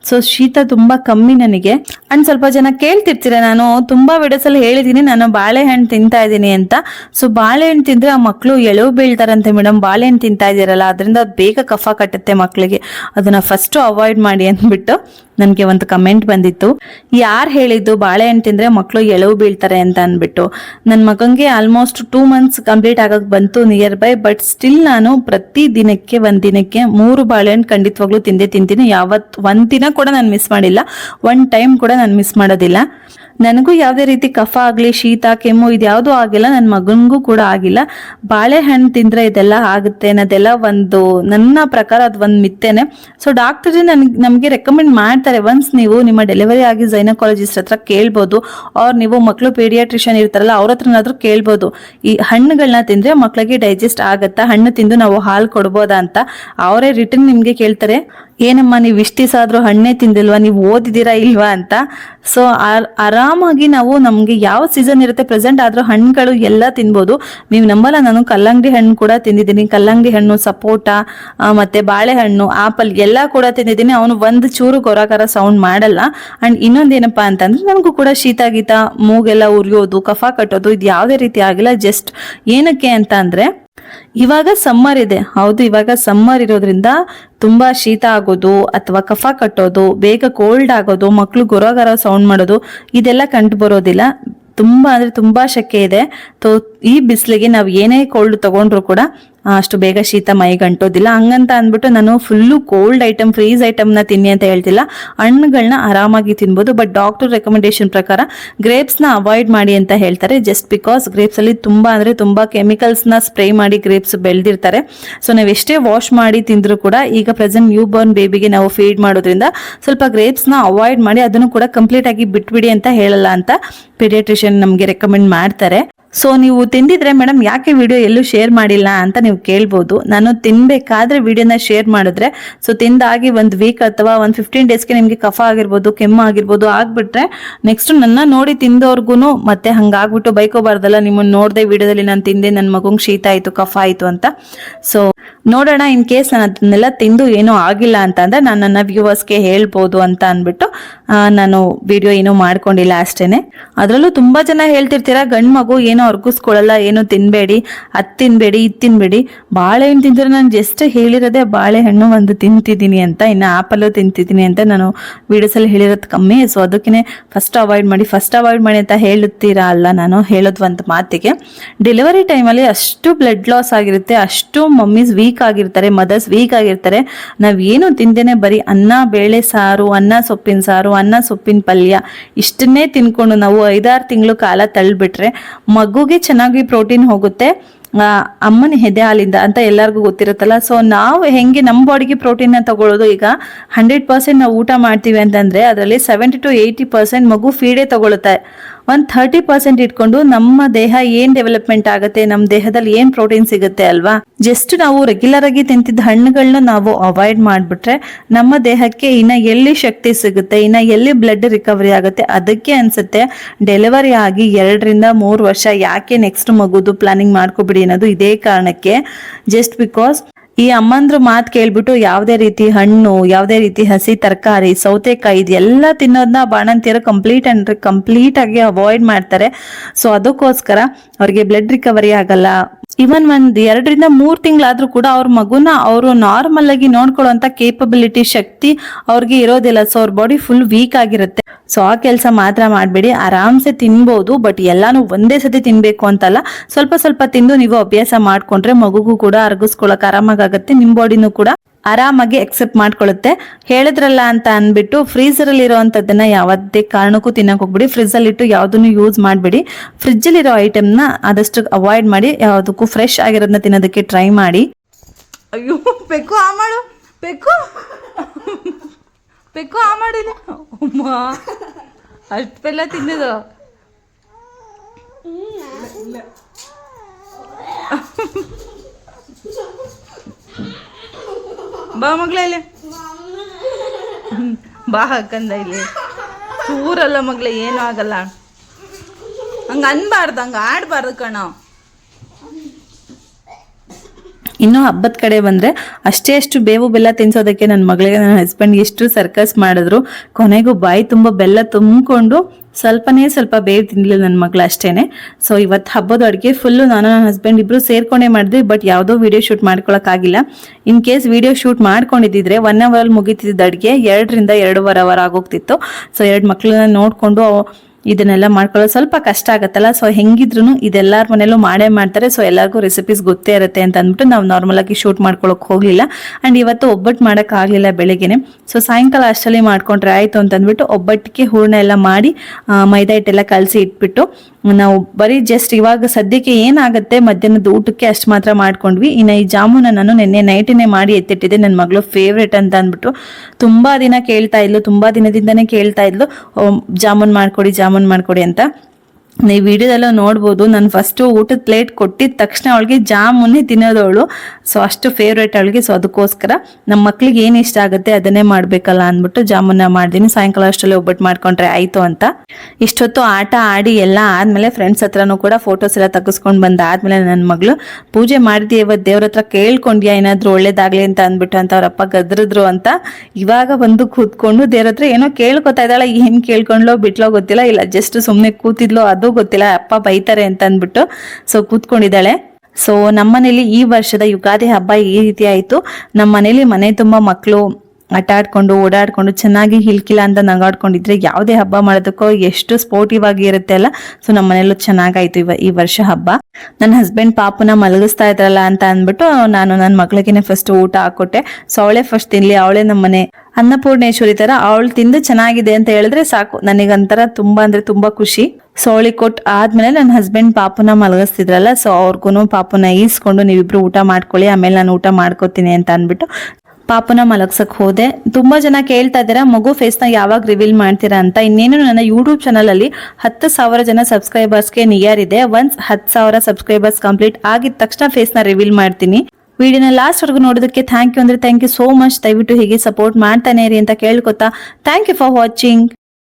ಸೊ ಶೀತ ತುಂಬಾ ಕಮ್ಮಿ ನನಗೆ. ಅಂಡ್ ಸ್ವಲ್ಪ ಜನ ಕೇಳ್ತಿರ್ತೀರ, ನಾನು ತುಂಬಾ ವಿಡಿಯೋಸ್ ಅಲ್ಲಿ ಹೇಳಿದೀನಿ, ನಾನು ಬಾಳೆಹಣ್ಣು ತಿಂತಾ ಇದ್ದೀನಿ ಅಂತ. ಸೊ ಬಾಳೆಹಣ್ಣು ತಿಂದ್ರೆ ಆ ಮಕ್ಕಳು ಎಳವು ಬೀಳ್ತಾರಂತೆ ಮೇಡಮ್. ಬಾಳೆಹಣ್ಣು ತಿಂತಾ ಇದ್ದೀರಲ್ಲ ಅದರಿಂದ ಬೇಗ ಕಫ ಕಟ್ಟುತ್ತೆ ಮಕ್ಕಳಿಗೆ ಅದನ್ನ ಫಸ್ಟ್ ಅವಾಯ್ಡ್ ಮಾಡಿ ಅಂದ್ಬಿಟ್ಟು ನನಗೆ ಒಂದು ಕಮೆಂಟ್ ಬಂದಿತ್ತು. ಯಾರು ಹೇಳಿದ್ದು ಬಾಳೆಹಣ್ಣು ತಿಂದ್ರೆ ಮಕ್ಕಳು ಎಳವು ಬೀಳ್ತಾರೆ ಅಂತ ಅಂದ್ಬಿಟ್ಟು. ನನ್ನ ಮಗಂಗೆ ಆಲ್ಮೋಸ್ಟ್ ಟೂ ಮಂತ್ಸ್ ಕಂಪ್ಲೀಟ್ ಆಗಕ್ ಬಂತು ನಿಯರ್ ಬೈ ಬಟ್ ಸ್ಟಿಲ್ ನಾನು ಪ್ರತಿ ದಿನಕ್ಕೆ ಒಂದ್ ದಿನಕ್ಕೆ ಮೂರು ಬಾಳೆಹಣ್ಣು ಖಂಡಿತವಾಗ್ಲೂ ತಿಂದೇ ತಿಂತೀನಿ. ಯಾವತ್ತು ಒಂದು ದಿನ ಕೂಡ ನಾನು ಮಿಸ್ ಮಾಡಿಲ್ಲ. ಒನ್ ಟೈಮ್ ಕೂಡ ನಾನು ಮಿಸ್ ಮಾಡೋದಿಲ್ಲ. ನನಗೂ ಯಾವುದೇ ರೀತಿ ಕಫ ಆಗಲಿ, ಶೀತ, ಕೆಮ್ಮು ಇದ್ಯಾವುದೂ ಆಗಿಲ್ಲ ನನ್ನ ಮಗನಿಗೂ ಕೂಡ ಆಗಿಲ್ಲ. ಬಾಳೆಹಣ್ಣು ತಿಂದ್ರೆ ಇದೆಲ್ಲ ಆಗುತ್ತೆ ಅನ್ನೋದೆಲ್ಲ ಒಂದು ನನ್ನ ಪ್ರಕಾರ ಅದು ಒಂದು ಮಿತ್ತೇನೆ. ಸೊ ಡಾಕ್ಟರ್ ನನಗೆ, ನಮಗೆ ರೆಕಮೆಂಡ್ ಮಾಡ್ತಾರೆ. ಒನ್ಸ್ ನೀವು ನಿಮ್ಮ ಡೆಲಿವರಿ ಆಗಿ ಜೈನಕಾಲಜಿಸ್ಟ್ ಹತ್ರ ಕೇಳ್ಬೋದು ಅವ್ರು ನೀವು ಮಕ್ಕಳು ಪೀಡಿಯಾಟ್ರಿಷಿಯನ್ ಇರ್ತಾರಲ್ಲ, ಅವ್ರ ಹತ್ರನಾದ್ರೂ ಕೇಳ್ಬೋದು, ಈ ಹಣ್ಣುಗಳನ್ನ ತಿಂದ್ರೆ ಮಕ್ಕಳಿಗೆ ಡೈಜೆಸ್ಟ್ ಆಗುತ್ತಾ? ಹಣ್ಣು ತಿಂದು ನಾವು ಹಾಲು ಕೊಡ್ಬೋದಾ ಅಂತ ಅವರೇ ರಿಟರ್ನ್ ನಿಮಗೆ ಕೇಳ್ತಾರೆ. ಏನಮ್ಮ, ನೀವು ಇಷ್ಟು ದಿವಸ ಆದರೂ ಹಣ್ಣೇ ತಿಂದಿಲ್ವಾ? ನೀವು ಓದಿದ್ದೀರಾ ಇಲ್ವಾ ಅಂತ? ಸೊ ಆರಾಮಾಗಿ ನಾವು ನಮ್ಗೆ ಯಾವ ಸೀಸನ್ ಇರುತ್ತೆ ಪ್ರೆಸೆಂಟ್ ಆದ್ರೂ ಹಣ್ಣುಗಳು ಎಲ್ಲ ತಿನ್ಬೋದು. ನೀವು ನಂಬಲ್ಲ, ನಾನು ಕಲ್ಲಂಗಡಿ ಹಣ್ಣು ಕೂಡ ತಿಂದಿದ್ದೀನಿ. ಕಲ್ಲಂಗಡಿ ಹಣ್ಣು, ಸಪೋಟ ಮತ್ತೆ ಬಾಳೆಹಣ್ಣು, ಆಪಲ್ ಎಲ್ಲ ಕೂಡ ತಿಂದಿದ್ದೀನಿ. ಅವನು ಒಂದು ಚೂರು ಕೊರಕರ ಸೌಂಡ್ ಮಾಡಲ್ಲ. ಅಂಡ್ ಇನ್ನೊಂದೇನಪ್ಪಾ ಅಂತಂದ್ರೆ ನನಗೂ ಕೂಡ ಶೀತ ಗೀತ ಮೂಗೆಲ್ಲ ಉರಿಯೋದು, ಕಫ ಕಟ್ಟೋದು ಇದು ಯಾವುದೇ ರೀತಿ ಆಗಿಲ್ಲ. ಜಸ್ಟ್ ಏನಕ್ಕೆ ಅಂತ ಇವಾಗ ಸಮ್ಮರ್ ಇದೆ. ಹೌದು, ಇವಾಗ ಸಮ್ಮರ್ ಇರೋದ್ರಿಂದ ತುಂಬಾ ಶೀತ ಆಗೋದು ಅಥವಾ ಕಫ ಕಟ್ಟೋದು, ಬೇಗ ಕೋಲ್ಡ್ ಆಗೋದು ಮಕ್ಕಳು ಗೊರಗರ ಸೌಂಡ್ ಮಾಡೋದು, ಇದೆಲ್ಲ ಕಂಡು ಬರೋದಿಲ್ಲ. ತುಂಬಾ ಅಂದ್ರೆ ತುಂಬಾ ಶೆಕೆ ಇದೆ. ತೋ, ಈ ಬಿಸಿಲಿಗೆ ನಾವು ಏನೇ ಕೋಲ್ಡ್ ತಗೊಂಡ್ರು ಕೂಡ ಅಷ್ಟು ಬೇಗ ಶೀತ ಮೈಗೆ ಅಂಟೋದಿಲ್ಲ ಹಂಗಂತ ಅಂದ್ಬಿಟ್ಟು ನಾನು ಫುಲ್ಲು ಕೋಲ್ಡ್ ಐಟಮ್ ಫ್ರೀಸ್ ಐಟಮ್ನ ತಿನ್ನಿ ಅಂತ ಹೇಳ್ತಿಲ್ಲ. ಹಣ್ಣುಗಳನ್ನ ಆರಾಮಾಗಿ ತಿನ್ಬೋದು ಬಟ್ ಡಾಕ್ಟರ್ ರೆಕಮೆಂಡೇಶನ್ ಪ್ರಕಾರ ಗ್ರೇಪ್ಸ್ನ ಅವಾಯ್ಡ್ ಮಾಡಿ ಅಂತ ಹೇಳ್ತಾರೆ. ಜಸ್ಟ್ ಬಿಕಾಸ್ ಗ್ರೇಪ್ಸ್ ಅಲ್ಲಿ ಅಂದರೆ ತುಂಬ ತುಂಬಾ ಕೆಮಿಕಲ್ಸ್ನ ಸ್ಪ್ರೇ ಮಾಡಿ ಗ್ರೇಪ್ಸ್ ಬೆಳೆದಿರ್ತಾರೆ. ಸೊ ನಾವು ಎಷ್ಟೇ ವಾಶ್ ಮಾಡಿ ತಿಂದರೂ ಕೂಡ ಈಗ ಪ್ರೆಸೆಂಟ್ ನ್ಯೂ ಬಾರ್ನ್ ಬೇಬಿಗೆ ನಾವು ಫೀಡ್ ಮಾಡೋದ್ರಿಂದ ಸ್ವಲ್ಪ ಗ್ರೇಪ್ಸ್ನ ಅವಾಯ್ಡ್ ಮಾಡಿ ಅದನ್ನು ಕೂಡ ಕಂಪ್ಲೀಟ್ ಆಗಿ ಬಿಟ್ಬಿಡಿ ಅಂತ ಹೇಳಲ್ಲ ಅಂತ ಪೀಡಿಯಾಟ್ರಿಷಿಯನ್ ನಮಗೆ ರೆಕಮೆಂಡ್ ಮಾಡ್ತಾರೆ. ಸೊ ನೀವು ತಿಂದಿದ್ರೆ ಮೇಡಮ್ ಯಾಕೆ ವಿಡಿಯೋ ಎಲ್ಲೂ ಶೇರ್ ಮಾಡಿಲ್ಲ ಅಂತ ನೀವು ಕೇಳ್ಬೋದು. ನಾನು ತಿನ್ಬೇಕಾದ್ರೆ ವಿಡಿಯೋನ ಶೇರ್ ಮಾಡಿದ್ರೆ ಸೊ ತಿಂದಾಗಿ ಒಂದು ವೀಕ್ ಅಥವಾ ಒಂದು ಫಿಫ್ಟೀನ್ ಡೇಸ್ಗೆ ನಿಮಗೆ ಕಫ ಆಗಿರ್ಬೋದು, ಕೆಮ್ಮು ಆಗಿರ್ಬೋದು ಆಗ್ಬಿಟ್ರೆ ನೆಕ್ಸ್ಟ್ ನನ್ನ ನೋಡಿ ತಿಂದವ್ರಿಗೂ ಮತ್ತೆ ಹಂಗಾಗ್ಬಿಟ್ಟು ಬೈಕೋಬಾರ್ದಲ್ಲ ನಿಮ್ಮನ್ನ ನೋಡ್ದೆ ವಿಡಿಯೋದಲ್ಲಿ ನಾನು ತಿಂದೆ ನನ್ನ ಮಗುಂಗೆ ಶೀತ ಆಯ್ತು, ಕಫ ಆಯ್ತು ಅಂತ. ಸೊ ನೋಡೋಣ ಇನ್ ಕೇಸ್ ನಾನು ಅದನ್ನೆಲ್ಲ ತಿಂದು ಏನೂ ಆಗಿಲ್ಲ ಅಂತ ಅಂದ್ರೆ ನಾನು ನನ್ನ ವ್ಯೂವರ್ಸ್ಗೆ ಹೇಳ್ಬೋದು ಅಂತ ಅಂದ್ಬಿಟ್ಟು ನಾನು ವಿಡಿಯೋ ಏನೂ ಮಾಡ್ಕೊಂಡಿಲ್ಲ ಅಷ್ಟೇನೆ. ಅದರಲ್ಲೂ ತುಂಬಾ ಜನ ಹೇಳ್ತಿರ್ತೀರಾ ಗಂಡು ಮಗು ಅರ್ಗಿಸ್ಕೊಳ್ಳಲ್ಲ ಏನು ತಿನ್ಬೇಡಿ, ಅದು ತಿನ್ಬೇಡಿ, ಇದ್ ತಿನ್ಬೇಡಿ. ಬಾಳೆಹಣ್ಣು ತಿಂದ್ರೆ ನಾನು ಜಸ್ಟ್ ಹೇಳಿರೋದೇ ಬಾಳೆಹಣ್ಣು ಒಂದು ತಿಂತಿದ್ದೀನಿ ಅಂತ, ಇನ್ನು ಆ್ಯಪಲ್ಲು ತಿಂತಿದ್ದೀನಿ ಅಂತ ನಾನು ವೀಡಿಯೋಸಲ್ಲಿ ಹೇಳಿರೋದು ಕಮ್ಮಿ. ಸೊ ಅದಕ್ಕೇನೆ ಫಸ್ಟ್ ಅವಾಯ್ಡ್ ಮಾಡಿ ಫಸ್ಟ್ ಅವಾಯ್ಡ್ ಮಾಡಿ ಅಂತ ಹೇಳುತ್ತೀರಾ ಅಲ್ಲ ನಾನು ಹೇಳೋದು ಒಂದು ಮಾತಿಗೆ ಡೆಲಿವರಿ ಟೈಮಲ್ಲಿ ಅಷ್ಟು ಬ್ಲಡ್ ಲಾಸ್ ಆಗಿರುತ್ತೆ, ಅಷ್ಟು ಮಮ್ಮೀಸ್ ವೀಕ್ ಆಗಿರ್ತಾರೆ ಮದರ್ಸ್ ವೀಕ್ ಆಗಿರ್ತಾರೆ. ನಾವ್ ಏನು ತಿಂದೇನೆ ಬರೀ ಅನ್ನ, ಬೇಳೆ ಸಾರು, ಅನ್ನ ಸೊಪ್ಪಿನ ಸಾರು, ಅನ್ನ ಸೊಪ್ಪಿನ ಪಲ್ಯ, ಇಷ್ಟನ್ನೇ ತಿನ್ಕೊಂಡು ನಾವು ಐದಾರು ತಿಂಗಳು ಕಾಲ ತಳ್ಳಿಬಿಟ್ರೆ ಮಗುಗೆ ಚೆನ್ನಾಗಿ ಪ್ರೋಟೀನ್ ಹೋಗುತ್ತೆ. ಅಮ್ಮನ ಎದೆ ಹಾಲಿಂದ ಅಂತ ಎಲ್ಲರಿಗೂ ಗೊತ್ತಿರುತ್ತಲ್ಲ. ಸೊ ನಾವು ಹೆಂಗೆ ನಮ್ಮ ಬಾಡಿಗೆ ಪ್ರೋಟೀನ್ ತಗೊಳ್ಳೋದು ಈಗ ಹಂಡ್ರೆಡ್ ಪರ್ಸೆಂಟ್ ನಾವು ಊಟ ಮಾಡ್ತೀವಿ ಅಂತಂದ್ರೆ ಅದರಲ್ಲಿ ಸೆವೆಂಟಿ ಟು ಏಯ್ಟಿ ಪರ್ಸೆಂಟ್ ಮಗು ಫೀಡೇ ತಗೊಳುತ್ತೆ ಒಂದು ಥರ್ಟಿ ಪರ್ಸೆಂಟ್ ಇಟ್ಕೊಂಡು ನಮ್ಮ ದೇಹ ಏನ್ ಡೆವಲಪ್ಮೆಂಟ್ ಆಗುತ್ತೆ ನಮ್ಮ ದೇಹದಲ್ಲಿ ಏನ್ ಪ್ರೋಟೀನ್ ಸಿಗುತ್ತೆ ಅಲ್ವಾ? ಜಸ್ಟ್ ನಾವು ರೆಗ್ಯುಲರ್ ಆಗಿ ತಿಂತಿದ್ದ ಹಣ್ಣುಗಳನ್ನ ನಾವು ಅವಾಯ್ಡ್ ಮಾಡ್ಬಿಟ್ರೆ ನಮ್ಮ ದೇಹಕ್ಕೆ ಇನ್ನ ಎಲ್ಲಿ ಶಕ್ತಿ ಸಿಗುತ್ತೆ, ಇನ್ನ ಎಲ್ಲಿ ಬ್ಲಡ್ ರಿಕವರಿ ಆಗುತ್ತೆ, ಅದಕ್ಕೆ ಅನ್ಸುತ್ತೆ ಡೆಲಿವರಿ ಆಗಿ ಎರಡರಿಂದ ಮೂರು ವರ್ಷ ಯಾಕೆ ನೆಕ್ಸ್ಟ್ ಮಗುದು ಪ್ಲಾನಿಂಗ್ ಮಾಡ್ಕೊಬಿಡಿ ಅನ್ನೋದು ಇದೇ ಕಾರಣಕ್ಕೆ. ಜಸ್ಟ್ ಬಿಕಾಸ್ ಈ ಅಮ್ಮಂದ್ರ ಮಾತು ಕೇಳ್ಬಿಟ್ಟು ಯಾವುದೇ ರೀತಿ ಹಣ್ಣು, ಯಾವುದೇ ರೀತಿ ಹಸಿ ತರಕಾರಿ, ಸೌತೆಕಾಯಿ ಇದೆಲ್ಲ ತಿನ್ನೋದನ್ನ ಬಾಣಂತಿಯರು ಕಂಪ್ಲೀಟ್ ಅಂದ್ರೆ ಕಂಪ್ಲೀಟ್ ಆಗಿ ಅವಾಯ್ಡ್ ಮಾಡ್ತಾರೆ. ಸೊ ಅದಕ್ಕೋಸ್ಕರ ಅವ್ರಿಗೆ ಬ್ಲಡ್ ರಿಕವರಿ ಆಗಲ್ಲ. ಇವನ್ ಒಂದ್ ಎರಡರಿಂದ ಮೂರ್ ತಿಂಗಳಾದ್ರೂ ಕೂಡ ಅವ್ರ ಮಗುನ ಅವರು ನಾರ್ಮಲ್ ಆಗಿ ನೋಡ್ಕೊಳ್ಳುವಂತ ಕೇಪಬಿಲಿಟಿ ಶಕ್ತಿ ಅವ್ರಿಗೆ ಇರೋದಿಲ್ಲ. ಸೊ ಅವ್ರ ಬಾಡಿ ಫುಲ್ ವೀಕ್ ಆಗಿರುತ್ತೆ. ಸೊ ಆ ಕೆಲಸ ಮಾತ್ರ ಮಾಡಬೇಡಿ. ಆರಾಮ್ಸೆ ತಿನ್ಬೋದು ಬಟ್ ಎಲ್ಲಾನು ಒಂದೇ ಸತಿ ತಿನ್ಬೇಕು ಅಂತಲ್ಲ. ಸ್ವಲ್ಪ ಸ್ವಲ್ಪ ತಿಂದು ನೀವು ಅಭ್ಯಾಸ ಮಾಡ್ಕೊಂಡ್ರೆ ಮಗುಗೂ ಕೂಡ ಅರ್ಗಿಸ್ಕೊಳಕ್ ಆರಾಮಾಗತ್ತೆ ನಿಮ್ ಬಾಡಿನೂ ಕೂಡ. ಆರಾಮಾಗಿ ಎಕ್ಸೆಪ್ಟ್ ಮಾಡ್ಕೊಳ್ಳುತ್ತೆ. ಹೇಳಿದ್ರಲ್ಲ ಅಂತ ಅಂದ್ಬಿಟ್ಟು ಫ್ರೀಸರಲ್ಲಿ ಇರೋವಂಥದ್ದನ್ನ ಯಾವುದೇ ಕಾರಣಕ್ಕೂ ತಿನ್ನಕ್ ಹೋಗ್ಬಿಡಿ. ಫ್ರಿಜ್ಜಲ್ಲಿ ಇಟ್ಟು ಯಾವುದನ್ನು ಯೂಸ್ ಮಾಡಬೇಡಿ. ಫ್ರಿಜ್ಜಲ್ಲಿರೋ ಐಟಮ್ನ ಆದಷ್ಟು ಅವಾಯ್ಡ್ ಮಾಡಿ ಯಾವುದಕ್ಕೂ ಫ್ರೆಶ್ ಆಗಿರೋದನ್ನ ತಿನ್ನೋದಕ್ಕೆ ಟ್ರೈ ಮಾಡಿ. ಅಯ್ಯೋ ಪೆಕ್ಕು ಆ ಮಾಡು. ಪೆಕ್ಕು ಪೆಕ್ಕು ಆ ಮಾಡಿಲ್ಲ ಅಮ್ಮ. ಅಷ್ಟು ಬೆಲ್ಲ ತಿನ್ನೋದು ಬಾ ಮಗಳೇ ಇಲ್ಲಿ. ಬಾ ಹಾಕಂದ ಇಲ್ಲಿ. ಚೂರಲ್ಲ ಮಗಳೇ, ಏನೂ ಆಗಲ್ಲ. ಹಂಗೆ ಅನ್ಬಾರ್ದು, ಹಂಗೆ ಆಡಬಾರ್ದು ಕಣ. ಇನ್ನು ಹಬ್ಬದ ಕಡೆ ಬಂದರೆ ಅಷ್ಟೇ ಅಷ್ಟು ಬೇವು ಬೆಲ್ಲ ತಿನ್ಸೋದಕ್ಕೆ ನನ್ನ ಮಗಳಿಗೆ ನನ್ನ ಹಸ್ಬೆಂಡ್ಗೆ ಎಷ್ಟು ಸರ್ಕಸ್ ಮಾಡಿದ್ರು. ಕೊನೆಗೂ ಬಾಯಿ ತುಂಬ ಬೆಲ್ಲ ತುಂಬಿಕೊಂಡು ಸ್ವಲ್ಪನೇ ಸ್ವಲ್ಪ ಬೇರೆ ತಿನ್ನಲಿಲ್ಲ ನನ್ನ ಮಗಳು ಅಷ್ಟೇನೆ. ಸೊ ಇವತ್ತು ಹಬ್ಬದ ಅಡುಗೆ ಫುಲ್ಲು ನಾನು ನನ್ನ ಹಸ್ಬೆಂಡ್ ಇಬ್ಬರು ಸೇರ್ಕೊಂಡೇ ಮಾಡಿದ್ವಿ ಬಟ್ ಯಾವುದೋ ವಿಡಿಯೋ ಶೂಟ್ ಮಾಡ್ಕೊಳಕ್ಕಾಗಿಲ್ಲ. ಇನ್ ಕೇಸ್ ವಿಡಿಯೋ ಶೂಟ್ ಮಾಡ್ಕೊಂಡಿದ್ದಿದ್ರೆ ಒನ್ ಅವರಲ್ಲಿ ಮುಗಿತಿದ್ದ ಅಡುಗೆ ಎರಡರಿಂದ ಎರಡೂವರೆ ಅವರ್ ಆಗೋಗ್ತಿತ್ತು. ಸೊ ಎರಡು ಮಕ್ಕಳನ್ನ ನೋಡಿಕೊಂಡು ಇದನ್ನೆಲ್ಲ ಮಾಡ್ಕೊಳ್ಳೋದು ಸ್ವಲ್ಪ ಕಷ್ಟ ಆಗತ್ತಲ್ಲ? ಸೊ ಹೆಂಗಿದ್ರು ಇದೆಲ್ಲರ ಮನೇಲೂ ಮಾಡೇ ಮಾಡ್ತಾರೆ. ಸೊ ಎಲ್ಲರಿಗೂ ರೆಸಿಪೀಸ್ ಗೊತ್ತೇ ಇರುತ್ತೆ ಅಂತ ಅಂದ್ಬಿಟ್ಟು ನಾವು ನಾರ್ಮಲ್ ಆಗಿ ಶೂಟ್ ಮಾಡ್ಕೊಳಕ್ ಹೋಗ್ಲಿಲ್ಲ. ಅಂಡ್ ಇವತ್ತು ಒಬ್ಬಟ್ಟು ಮಾಡಕ್ ಆಗ್ಲಿಲ್ಲ ಬೆಳಿಗ್ಗೆನೆ. ಸೊ ಸಾಯಂಕಾಲ ಅಷ್ಟರಲ್ಲಿ ಮಾಡ್ಕೊಂಡ್ರೆ ಆಯ್ತು ಅಂತ ಅಂದ್ಬಿಟ್ಟು ಒಬ್ಬಟ್ಟಿಗೆ ಹೂರ್ಣ ಎಲ್ಲ ಮಾಡಿ ಮೈದಾ ಹಿಟ್ಟೆಲ್ಲ ಕಲಸಿ ಇಟ್ಬಿಟ್ಟು, ನಾವು ಬರೀ ಜಸ್ಟ್ ಇವಾಗ ಸದ್ಯಕ್ಕೆ ಏನಾಗುತ್ತೆ? ಮಧ್ಯಾಹ್ನದ ಊಟಕ್ಕೆ ಅಷ್ಟು ಮಾತ್ರ ಮಾಡ್ಕೊಂಡ್ವಿ. ಇನ್ನು ಈ ಜಾಮೂನ ನಾನು ನಿನ್ನೆ ನೈಟಿನೇ ಮಾಡಿ ಎತ್ತಿಟ್ಟಿದ್ದೆ. ನನ್ನ ಮಗಳು ಫೇವ್ರೇಟ್ ಅಂತ ಅಂದ್ಬಿಟ್ಟು ತುಂಬಾ ದಿನ ಕೇಳ್ತಾ ಇದ್ಲು, ತುಂಬಾ ದಿನದಿಂದನೇ ಕೇಳ್ತಾ ಇದ್ಲು. ಜಾಮೂನ್ ಮಾಡ್ಕೊಡಿ, ಜಾಮೂನ್ ಮಾಡ್ಕೊಡಿ ಅಂತ ನೀವು ವಿಡಿಯೋದೆಲ್ಲ ನೋಡ್ಬೋದು. ನಾನು ಫಸ್ಟು ಊಟದ ಪ್ಲೇಟ್ ಕೊಟ್ಟಿದ ತಕ್ಷಣ ಅವಳಿಗೆ ಜಾಮೂನೇ ತಿನ್ನೋದವಳು. ಸೊ ಅಷ್ಟು ಫೇವ್ರೇಟ್ ಅವಳಿಗೆ. ಸೊ ಅದಕ್ಕೋಸ್ಕರ ನಮ್ಮ ಮಕ್ಳಿಗೆ ಏನು ಇಷ್ಟ ಆಗುತ್ತೆ ಅದನ್ನೇ ಮಾಡಬೇಕಲ್ಲ ಅಂದ್ಬಿಟ್ಟು ಜಾಮೂನ ಮಾಡಿದ್ದೀನಿ ಸಾಯಂಕಾಲ ಅಷ್ಟರಲ್ಲಿ ಒಬ್ಬಟ್ಟು ಮಾಡ್ಕೊಂಡ್ರೆ ಆಯಿತು ಅಂತ. ಇಷ್ಟೊತ್ತು ಆಟ ಆಡಿ ಎಲ್ಲ ಆದಮೇಲೆ ಫ್ರೆಂಡ್ಸ್ ಹತ್ರನೂ ಕೂಡ ಫೋಟೋಸ್ ಎಲ್ಲ ತೆಗೆಸ್ಕೊಂಡು ಬಂದ ಆದಮೇಲೆ ನನ್ನ ಮಗಳು, ಪೂಜೆ ಮಾಡಿದ್ದೆ ಇವತ್ತು ದೇವ್ರ ಹತ್ರ ಕೇಳ್ಕೊಂಡ್ಯಾ ಏನಾದರೂ ಒಳ್ಳೇದಾಗಲಿ ಅಂತ ಅಂದ್ಬಿಟ್ಟು ಅಂತ ಅವರಪ್ಪ ಗದ್ರಿದ್ರು ಅಂತ ಇವಾಗ ಬಂದು ಕೂತ್ಕೊಂಡು ದೇವ್ರ ಹತ್ರ ಏನೋ ಕೇಳ್ಕೊತಾ ಇದ್ದಾಳೆ. ಏನು ಕೇಳ್ಕೊಂಡ್ಲೋ ಬಿಟ್ಲೋ ಗೊತ್ತಿಲ್ಲ. ಇಲ್ಲ ಜಸ್ಟ್ ಸುಮ್ಮನೆ ಕೂತಿದ್ಲೋ ಅದು ಗೊತ್ತಿಲ್ಲ, ಅಪ್ಪ ಬೈತಾರೆ ಅಂತ ಅಂದ್ಬಿಟ್ಟು ಸೊ ಕೂತ್ಕೊಂಡಿದ್ದಾಳೆ. ಸೊ ನಮ್ಮನೇಲಿ ಈ ವರ್ಷದ ಯುಗಾದಿ ಹಬ್ಬ ಈ ರೀತಿ ಆಯ್ತು. ನಮ್ಮ ಮನೇಲಿ ಮನೆ ತುಂಬಾ ಮಕ್ಕಳು ಆಟ ಆಡ್ಕೊಂಡು ಓಡಾಡ್ಕೊಂಡು ಚೆನ್ನಾಗಿ ಹಿಲ್ಕಿಲ್ಲ ಅಂತ ನಗಾಡ್ಕೊಂಡಿದ್ರೆ ಯಾವುದೇ ಹಬ್ಬ ಮಾಡೋದಕ್ಕೋ ಎಷ್ಟು ಸ್ಪೋರ್ಟಿವ್ ಆಗಿ ಇರುತ್ತೆ ಅಲ್ಲ? ಸೊ ನಮ್ಮ ಮನೇಲೂ ಚೆನ್ನಾಗಾಯ್ತು ಇವ, ಈ ವರ್ಷ ಹಬ್ಬ. ನನ್ನ ಹಸ್ಬೆಂಡ್ ಪಾಪನ ಮಲಗಿಸ್ತಾ ಇದ್ರಲ್ಲ ಅಂತ ಅಂದ್ಬಿಟ್ಟು ನಾನು ನನ್ನ ಮಕ್ಳಿಗೇನೆ ಫಸ್ಟ್ ಊಟ ಹಾಕೊಟ್ಟೆ ಸೊ ಅವಳೆ ಫಸ್ಟ್ ತಿನ್ಲಿ, ಅವಳೇ ನಮ್ಮನೆ ಅನ್ನಪೂರ್ಣೇಶ್ವರಿ ತರ, ಅವಳು ತಿಂದು ಚೆನ್ನಾಗಿದೆ ಅಂತ ಹೇಳಿದ್ರೆ ಸಾಕು. ನನಗಂತರ ತುಂಬಾ ಅಂದ್ರೆ ತುಂಬಾ ಖುಷಿ. ಸೊ ಅವಳಿಗೆ ಕೊಟ್ಟು ಆದ್ಮೇಲೆ ನನ್ನ ಹಸ್ಬೆಂಡ್ ಪಾಪುನ ಮಲಗಿಸ್ತಿದ್ರಲ್ಲ ಸೊ ಅವ್ರಿಗೂ ಪಾಪುನ ಈಸ್ಕೊಂಡು ನೀವಿಬ್ರು ಊಟ ಮಾಡ್ಕೊಳ್ಳಿ, ಆಮೇಲೆ ನಾನು ಊಟ ಮಾಡ್ಕೋತೀನಿ ಅಂತ ಅಂದ್ಬಿಟ್ಟು ಪಾಪುನ ಮಲಗ್ಸಕ್ ಹೋದೆ. ತುಂಬಾ ಜನ ಕೇಳ್ತಾ ಇದ್ದೀರಾ, ಮಗು ಫೇಸ್ನ ಯಾವಾಗ ರಿವೀಲ್ ಮಾಡ್ತೀರಾ ಅಂತ. ಇನ್ನೇನು ನನ್ನ ಯೂಟ್ಯೂಬ್ ಚಾನಲ್ ಅಲ್ಲಿ ಹತ್ತು ಸಾವಿರ ಜನ ಸಬ್ಸ್ಕ್ರೈಬರ್ಸ್ಗೆ ನಿಯರ್ ಇದೆ. ಒನ್ಸ್ ಹತ್ತು ಸಾವಿರ ಸಬ್ಸ್ಕ್ರೈಬರ್ಸ್ ಕಂಪ್ಲೀಟ್ ಆಗಿದ ತಕ್ಷಣ ಫೇಸ್ನ ರಿವೀಲ್ ಮಾಡ್ತೀನಿ. ವಿಡಿಯೋನ ಲಾಸ್ಟ್ ವರೆಗೂ ನೋಡೋದಕ್ಕೆ ಥ್ಯಾಂಕ್ ಯು ಅಂದ್ರೆ ಥ್ಯಾಂಕ್ ಯು ಸೋ ಮಚ್ ದಯವಿಟ್ಟು ಹೀಗೆ ಸಪೋರ್ಟ್ ಮಾಡ್ತಾನೆ ಇರಿ ಅಂತ ಕೇಳ್ಕೊತಾ ಥ್ಯಾಂಕ್ ಯು ಫಾರ್ ವಾಚಿಂಗ್